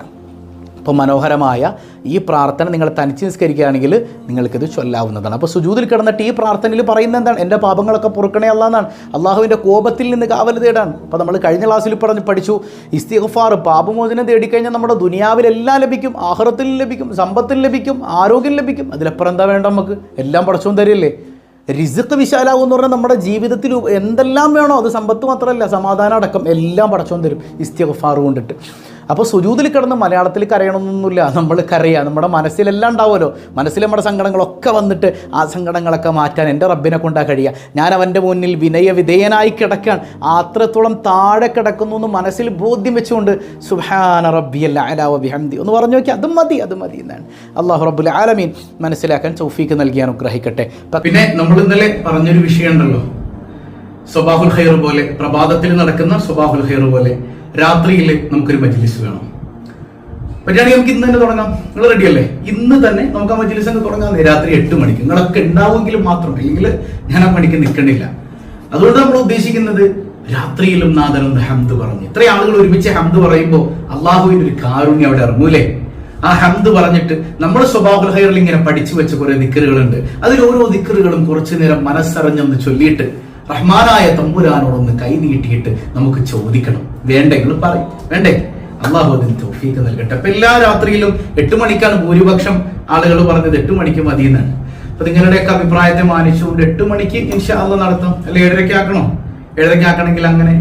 അപ്പോൾ മനോഹരമായ ഈ പ്രാർത്ഥന നിങ്ങൾ തനിച്ച് നിസ്കരിക്കുകയാണെങ്കിൽ നിങ്ങൾക്കിത് ചൊല്ലാവുന്നതാണ്. അപ്പോൾ സുജൂതിൽ കിടന്നിട്ട് ഈ പ്രാർത്ഥനയിൽ പറയുന്നത് എന്താണ്? എന്റെ പാപങ്ങളൊക്കെ പൊറുക്കണേ അല്ല എന്നാണ്. അള്ളാഹുവിന്റെ കോപത്തിൽ നിന്ന് കാവൽ തേടാണ് അപ്പോൾ നമ്മൾ കഴിഞ്ഞ ക്ലാസ്സിൽ പറഞ്ഞ് പഠിച്ചു ഇസ്തിഗ്ഫാർ പാപമോചനം തേടിക്കഴിഞ്ഞാൽ നമ്മുടെ ദുനിയാവിലെല്ലാം ലഭിക്കും ആഹ്റത്തിൽ ലഭിക്കും സമ്പത്തിൽ ലഭിക്കും ആരോഗ്യം ലഭിക്കും. അതിലപ്പുറം എന്താ വേണ്ട നമുക്ക്? എല്ലാം പടച്ചോൻ തരില്ലേ? റിസിക്ക് വിശാലാവും എന്ന് പറഞ്ഞാൽ നമ്മുടെ ജീവിതത്തിൽ എന്തെല്ലാം വേണോ അത് സമ്പത്ത് മാത്രമല്ല സമാധാനം അടക്കം എല്ലാം പടച്ചോൻ തരും ഇസ്തിഗ്ഫാർ കൊണ്ടിട്ട്. അപ്പോൾ സുജൂതിൽ കിടന്ന് മലയാളത്തിൽ കരയണമെന്നൊന്നുമില്ല നമ്മൾ കരയുക നമ്മുടെ മനസ്സിലെല്ലാം ഉണ്ടാവുമല്ലോ. മനസ്സിൽ നമ്മുടെ സങ്കടങ്ങളൊക്കെ വന്നിട്ട് ആ സങ്കടങ്ങളൊക്കെ മാറ്റാൻ എന്റെ റബ്ബിനെ കൊണ്ടാ കഴിയുക ഞാൻ അവന്റെ മുന്നിൽ വിനയ വിധേയനായി കിടക്കാൻ അത്രത്തോളം താഴെ കിടക്കുന്നു എന്ന് മനസ്സിൽ ബോധ്യം വെച്ചുകൊണ്ട് സുഹാന റബ്ബി അല്ല ബിഹംദി. ഒന്ന് പറഞ്ഞു നോക്കി അത് മതി അത് മതി എന്നാണ്. അള്ളാഹു റബ്ബുൽ ആലമീൻ മനസ്സിലാക്കാൻ ചൗഫീക്ക് നൽകി അനുഗ്രഹിക്കട്ടെ. പിന്നെ നമ്മൾ ഇന്നലെ പറഞ്ഞൊരു വിഷയമുണ്ടല്ലോ. സ്വബാഹുൽ ഖൈർ പോലെ പ്രഭാതത്തിൽ നടക്കുന്ന സ്വബാഹുൽ ഖൈർ പോലെ. രാത്രിയിൽ നമുക്കൊരു മജ്ലിസ് വേണം. പറ്റുകയാണെങ്കിൽ നമുക്ക് ഇന്ന് തന്നെ തുടങ്ങാം. നിങ്ങൾ റെഡി അല്ലേ? ഇന്ന് തന്നെ നമുക്ക് ആ മജ്ലിസ് അങ്ങ് തുടങ്ങാം. രാത്രി എട്ട് മണിക്ക്. നിങ്ങളൊക്കെ ഉണ്ടാവുമെങ്കിൽ മാത്രം. അല്ലെങ്കിൽ ഞാൻ ആ പണിക്ക് നിൽക്കണില്ല. അതുകൊണ്ട് നമ്മൾ ഉദ്ദേശിക്കുന്നത് രാത്രിയിലും നാഥനൊന്ന് ഹംദ് പറഞ്ഞു. ഇത്ര ആളുകൾ ഒരുമിച്ച് ഹംദ് പറയുമ്പോൾ അള്ളാഹുവിന്റെ ഒരു കാരുണ്യം അവിടെ ഇറങ്ങൂലേ? ആ ഹംദ് പറഞ്ഞിട്ട് നമ്മൾ സ്വഭാവ ഹൈറിൽ ഇങ്ങനെ പഠിച്ചു വെച്ച കുറെ ദിക്കറുകളുണ്ട്. അതിൽ ഓരോ ദിക്കറുകളും കുറച്ചു നേരം മനസ്സറിഞ്ഞൊന്ന് ചൊല്ലിയിട്ട് റഹ്മാനായ തമ്പുരാനോടൊന്ന് കൈ നീട്ടിയിട്ട് നമുക്ക് ചോദിക്കണം. വേണ്ടെങ്കിൽ പറയും. വേണ്ടേ അള്ളാഹു അതിന് തോഫീക്ക് നൽകട്ടെ. അപ്പൊ എല്ലാ രാത്രിയിലും എട്ട് മണിക്കാണ് ഭൂരിപക്ഷം ആളുകൾ പറഞ്ഞത് എട്ട് മണിക്ക് മതി എന്നാണ് അപ്പൊ നിങ്ങളുടെയൊക്കെ അഭിപ്രായത്തെ മാനിച്ചുകൊണ്ട് എട്ട് മണിക്ക് ഇൻഷാ അള്ളാഹ് നടത്തും. അല്ലെ ഏഴരയ്ക്ക് ആക്കണോ? ഏഴരയ്ക്ക് ആക്കണമെങ്കിൽ അങ്ങനെ?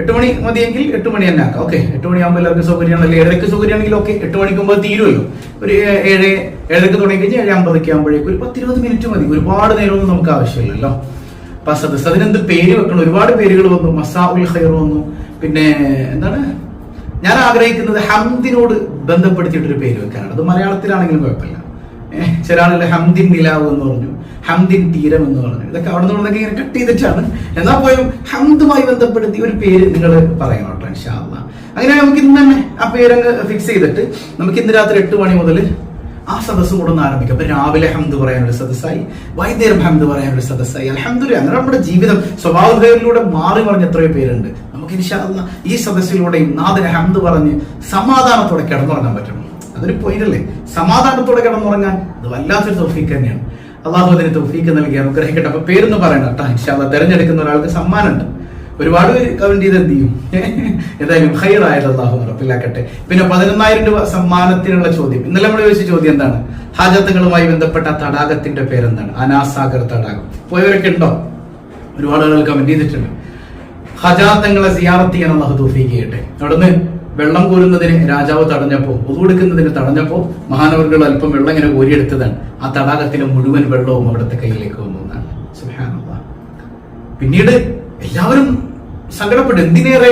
എട്ട് മണി മതിയെങ്കിൽ എട്ട് മണി തന്നെ ആക്കാം. ഓക്കെ. എട്ട് മണിയാകുമ്പോൾ എല്ലാവർക്കും സൗകര്യമാണ് അല്ലെങ്കിൽ ഏഴരയ്ക്ക് സൗകര്യമാണെങ്കിൽ ഓക്കെ. എട്ട് മണിക്കുമ്പോൾ തീരുമല്ലോ ഒരു ഏഴ് ഏഴരയ്ക്ക് തുടങ്ങി കഴിഞ്ഞാൽ ഏഴ് അമ്പതൊക്കെ ആകുമ്പോഴേക്കും ഒരു പത്തിരുപത് മിനിറ്റ് മതി. ഒരുപാട് നേരമൊന്നും നമുക്ക് ആവശ്യമില്ലല്ലോ. അപ്പൊ സദസ് അതിനെന്ത് പേര് വെക്കണം? ഒരുപാട് പേരുകൾ വന്നു. മസാ ഉൽ ഖൈർ വന്നു. പിന്നെ എന്താണ്? ഞാൻ ആഗ്രഹിക്കുന്നത് ഹംദിനോട് ബന്ധപ്പെടുത്തിയിട്ടൊരു പേര് വെക്കാനാണ്. അത് മലയാളത്തിലാണെങ്കിലും കുഴപ്പമില്ല. ചില ആളുകൾ ഹംദിൻ നിലാവ് എന്ന് പറഞ്ഞു. ഹംദിൻ തീരം എന്ന് പറഞ്ഞു. ഇതൊക്കെ അവിടെ നിന്നുള്ളതൊക്കെ ഇങ്ങനെ കട്ട് ചെയ്തിട്ടാണ്. എന്നാൽ പോലും ഹംദുമായി ബന്ധപ്പെടുത്തി ഒരു പേര് നിങ്ങൾ പറയണം കേട്ടോ ഇൻഷാല്ല അങ്ങനെ നമുക്ക് ഇന്ന് തന്നെ ആ പേരങ്ങ് ഫിക്സ് ചെയ്തിട്ട് നമുക്ക് ഇന്ന് രാത്രി എട്ട് മണി മുതൽ ആ സദസ്സ് കൂടെ ഒന്ന് ആരംഭിക്കാം. അപ്പൊ രാവിലെ ഹംദ് പറയാനുള്ള സദസ്സായി വൈകുന്നേരം ഹംദ് പറയാനുള്ള സദസ്സായി. അലഹമ്മദ് അങ്ങനെ നമ്മുടെ ജീവിതം സ്വഭാവത്തിലൂടെ മാറി മറിഞ്ഞ എത്രയോ പേരുണ്ട്. നമുക്ക് ഇൻഷാ അള്ളാ ഈ സദസ്സിലൂടെയും നാഥന ഹംദ് പറഞ്ഞ് സമാധാനത്തോടെ കിടന്നുറങ്ങാൻ പറ്റണം അതൊരു പോയിന്റ് സമാധാനത്തോടെ കിടന്നുറങ്ങാൻ അത് വല്ലാത്തൊരു തൗഫീക്ക് തന്നെയാണ്. അള്ളാഹു അതിന് തൗഫീക്ക് നൽകി അനുഗ്രഹിക്കട്ടെ. അപ്പൊ പേരൊന്നും പറയണ്ട കേട്ടോ. ഇൻഷാല്ല തിരഞ്ഞെടുക്കുന്ന ഒരാൾക്ക് സമ്മാനമുണ്ട്. ഒരുപാട് പേര് കമന്റ് ചെയ്ത് എന്ത് ചെയ്യും എന്തായാലും ഹൈറായത് അള്ളാഹു ഉറപ്പിലാക്കട്ടെ. പിന്നെ പതിനൊന്നായിരം രൂപ സമ്മാനത്തിനുള്ള ചോദ്യം. ഇന്നലെ നമ്മൾ ചോദിച്ച ചോദ്യം എന്താണ്? ഹാജത്തുകളുമായി ബന്ധപ്പെട്ട തടാകത്തിന്റെ പേരെന്താണ്? അനാസാഗർ തടാകം. പോയവരൊക്കെ ഉണ്ടോ? ഒരുപാട് ആളുകൾ കമന്റ് ചെയ്തിട്ടുണ്ട്. ഹജാത്തങ്ങളെ സിയാറത്ത് ചെയ്യാൻ അള്ളാഹു തൗഫീക്ക് ചെയ്യട്ടെ. അവിടുന്ന് വെള്ളം കോരുന്നതിന് രാജാവ് തടഞ്ഞപ്പോ ഒതുകൊടുക്കുന്നതിന് തടഞ്ഞപ്പോ മഹാനവർകൾ അല്പം വെള്ളം ഇങ്ങനെ കോരിയെടുത്തതാണ്. ആ തടാകത്തിലെ മുഴുവൻ വെള്ളവും അവിടുത്തെ കയ്യിലേക്ക് വന്നു എന്നാണ്. സുബ്ഹാനല്ലാഹ്. പിന്നീട് എല്ലാവരും സങ്കടപ്പെട്ടു എന്തിനേറെ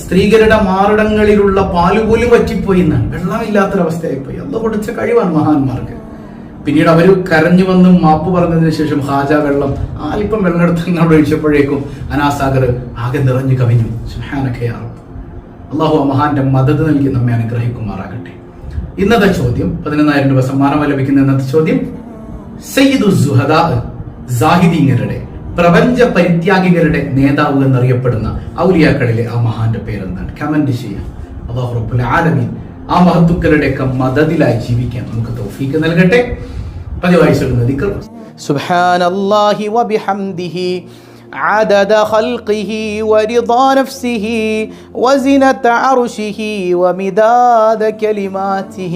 സ്ത്രീകളുടെ മാറിടങ്ങളിലുള്ള പാൽ പോലും വറ്റിപ്പോയി എന്നാണ് വെള്ളമില്ലാത്തൊരവസ്ഥയായിപ്പോയി അത് കൊടുത്ത കഴിവാണ് മഹാന്മാർക്ക്. പിന്നീട് അവർ കരഞ്ഞു വന്ന് മാപ്പ് പറഞ്ഞതിന് ശേഷം ഹാജ വെള്ളം അല്പം വെള്ളം എടുത്ത് അങ്ങോട്ട് ഒഴിച്ചപ്പോഴേക്കും അനാസാഗർ ആകെ നിറഞ്ഞു കവിഞ്ഞു. സുഹാനഖയാറും അള്ളാഹു മഹാന്റെ മദത് നൽകി നമ്മെ അനുഗ്രഹിക്കുമാറാകട്ടെ. ഇന്നത്തെ ചോദ്യം പതിനൊന്നായിരം രൂപ സമ്മാനം ലഭിക്കുന്ന ഇന്നത്തെ ചോദ്യം സയ്യിദു സുഹദാ സാഹിദീങ്ങരുടെ പ്രപഞ്ച പരിത്യാഗികളുടെ നേതാവ് എന്നറിയപ്പെടുന്ന ഔലിയാക്കളിലെ ആ മഹാന്റെ പേരെന്താണ് കമന്റ് ചെയ്യാം അള്ളാഹു റബ്ബുൽ ആലമീൻ ആ മഹത്തുക്കളുടെയൊക്കെ മദതിലായി ജീവിക്കാൻ നമുക്ക് തൗഫീക്ക് നൽകട്ടെ പതിവായി ചൊല്ലുന്ന ദിക്ർ سبحان الله وبحمده عدد خلقه ورضا نفسه وزنة عرشه ومداد كلماته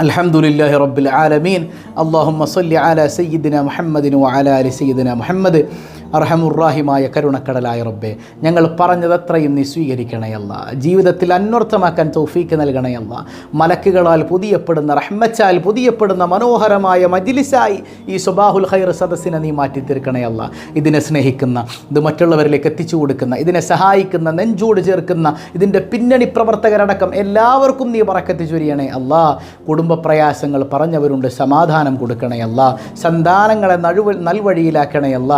الحمد لله رب العالمين. اللهم صل على سيدنا محمد وعلى آل سيدنا محمد. അർഹമുറാഹിമായ കരുണക്കടലായ റബ്ബെ ഞങ്ങൾ പറഞ്ഞതത്രയും നീ സ്വീകരിക്കണയല്ല ജീവിതത്തിൽ അന്വർത്ഥമാക്കാൻ തൗഫീക്ക് നൽകണയല്ല മലക്കുകളാൽ പുതിയപ്പെടുന്ന റഹ്മച്ചാൽ പുതിയപ്പെടുന്ന മനോഹരമായ മജിലിസായി ഈ സുബാഹുൽ ഖൈർ സദസ്സിനെ നീ മാറ്റി തീർക്കണയല്ല ഇതിനെ സ്നേഹിക്കുന്ന ഇത് മറ്റുള്ളവരിലേക്ക് എത്തിച്ചു കൊടുക്കുന്ന ഇതിനെ സഹായിക്കുന്ന നെഞ്ചോട് ചേർക്കുന്ന ഇതിന്റെ പിന്നണി പ്രവർത്തകരടക്കം എല്ലാവർക്കും നീ പറക്കത്തി ചൊരിയണേ അല്ല. കുടുംബ പ്രയാസങ്ങൾ പറഞ്ഞവരുണ്ട് സമാധാനം കൊടുക്കണേ അല്ല. സന്താനങ്ങളെ നഴുവ നൽവഴിയിലാക്കണേ അല്ല.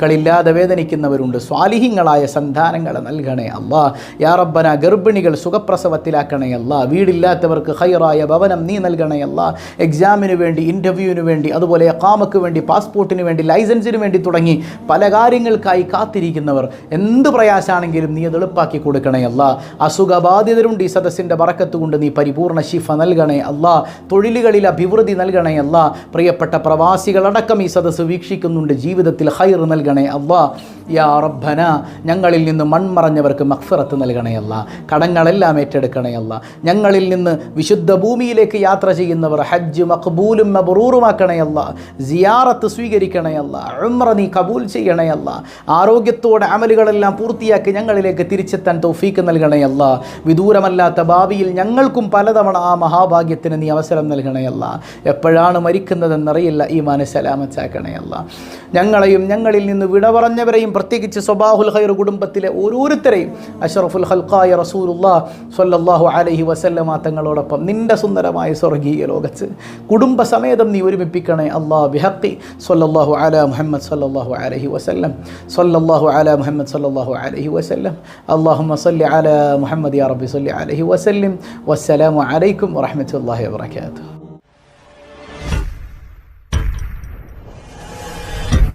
മക്കളില്ലാതെ വേദനിക്കുന്നവരുണ്ട്. സ്വാലിഹിങ്ങളായ സന്താനങ്ങളെ നൽകണേ അല്ലാ യാ റബ്ബന ഗർഭിണികൾ സുഖപ്രസവത്തിലാക്കണേ അല്ല വീടില്ലാത്തവർക്ക് ഹൈറായ ഭവനം നീ നൽകണേ അല്ല എക്സാമിന് വേണ്ടി ഇന്റർവ്യൂവിന് വേണ്ടി അതുപോലെ കാമക്ക് വേണ്ടി പാസ്പോർട്ടിന് വേണ്ടി ലൈസൻസിന് വേണ്ടി തുടങ്ങി പല കാര്യങ്ങൾക്കായി കാത്തിരിക്കുന്നവർ എന്ത് പ്രയാസമാണെങ്കിലും നീ അത് എളുപ്പാക്കി കൊടുക്കണേ അല്ല അസുഖബാധിതരുണ്ട് ഈ സദസ്സിന്റെ വറക്കത്ത് കൊണ്ട് നീ പരിപൂർണ ശിഫ നൽകണേ അല്ല തൊഴിലുകളിൽ അഭിവൃദ്ധി നൽകണേ അല്ല പ്രിയപ്പെട്ട പ്രവാസികളടക്കം ഈ സദസ്സ് വീക്ഷിക്കുന്നുണ്ട്. ജീവിതത്തിൽ ഹൈർ നൽകണേ അല്ലാ യാ റബ്ബന ഞങ്ങളിൽ നിന്ന് മൺമറഞ്ഞവർക്ക് മക്സറത്ത് നൽകണേ കടങ്ങളെല്ലാം ഏറ്റെടുക്കണേ അല്ല ഞങ്ങളിൽ നിന്ന് വിശുദ്ധ ഭൂമിയിലേക്ക് യാത്ര ചെയ്യുന്നവർ ഹജ്ജ് മഖബൂലും മബറൂറുമാക്കണേ അല്ല സിയാറത്ത് സ്വീകരിക്കണേ അല്ല ഉംറ നീ കബൂൽ ചെയ്യണേ അല്ല ആരോഗ്യത്തോടെ അമലുകളെല്ലാം പൂർത്തിയാക്കി ഞങ്ങളിലേക്ക് തിരിച്ചെത്താൻ തൗഫീക്ക് നൽകണേ വിദൂരമല്ലാത്ത ഭാവിയിൽ ഞങ്ങൾക്കും പലതവണ ആ മഹാഭാഗ്യത്തിന് നീ അവസരം നൽകണേ എപ്പോഴാണ് മരിക്കുന്നതെന്നറിയില്ല ഈ മനസ്സലാമച്ചാക്കണേ അല്ല ഞങ്ങളെയും ഞങ്ങളിൽ നിന്ന് വിട പറഞ്ഞവരെയും പ്രത്യേകിച്ച് സ്വബാഹുൽ ഖൈർ കുടുംബത്തിലെ ഓരോരുത്തരെയും അഷറഫുൽ ഹൽക്കായ റസൂലുല്ലാ സ്വല്ലല്ലാഹു അലഹി വസല്ലമ തങ്ങളോടൊപ്പം നിന്റെ സുന്ദരമായ സ്വർഗീയ ലോകത്ത് കുടുംബസമേതം നീ ഒരുമിപ്പിക്കണേ അള്ളാഹ് ബിഹക്കി സ്വല്ലല്ലാഹു അല മുഹമ്മദ് സ്വല്ലല്ലാഹു അലഹി വസല്ലം സ്വല്ലല്ലാഹു അല മുഹമ്മദ് സ്വല്ലല്ലാഹു അലഹി വസല്ലം അള്ളാഹുമ്മ സല്ലി അല മുഹമ്മദ് യാ റബ്ബി സല്ലി അലഹി വസല്ലം വസ്സലാമു അലൈക്കും വറഹമത്തല്ലാഹി വബറകാതുഹു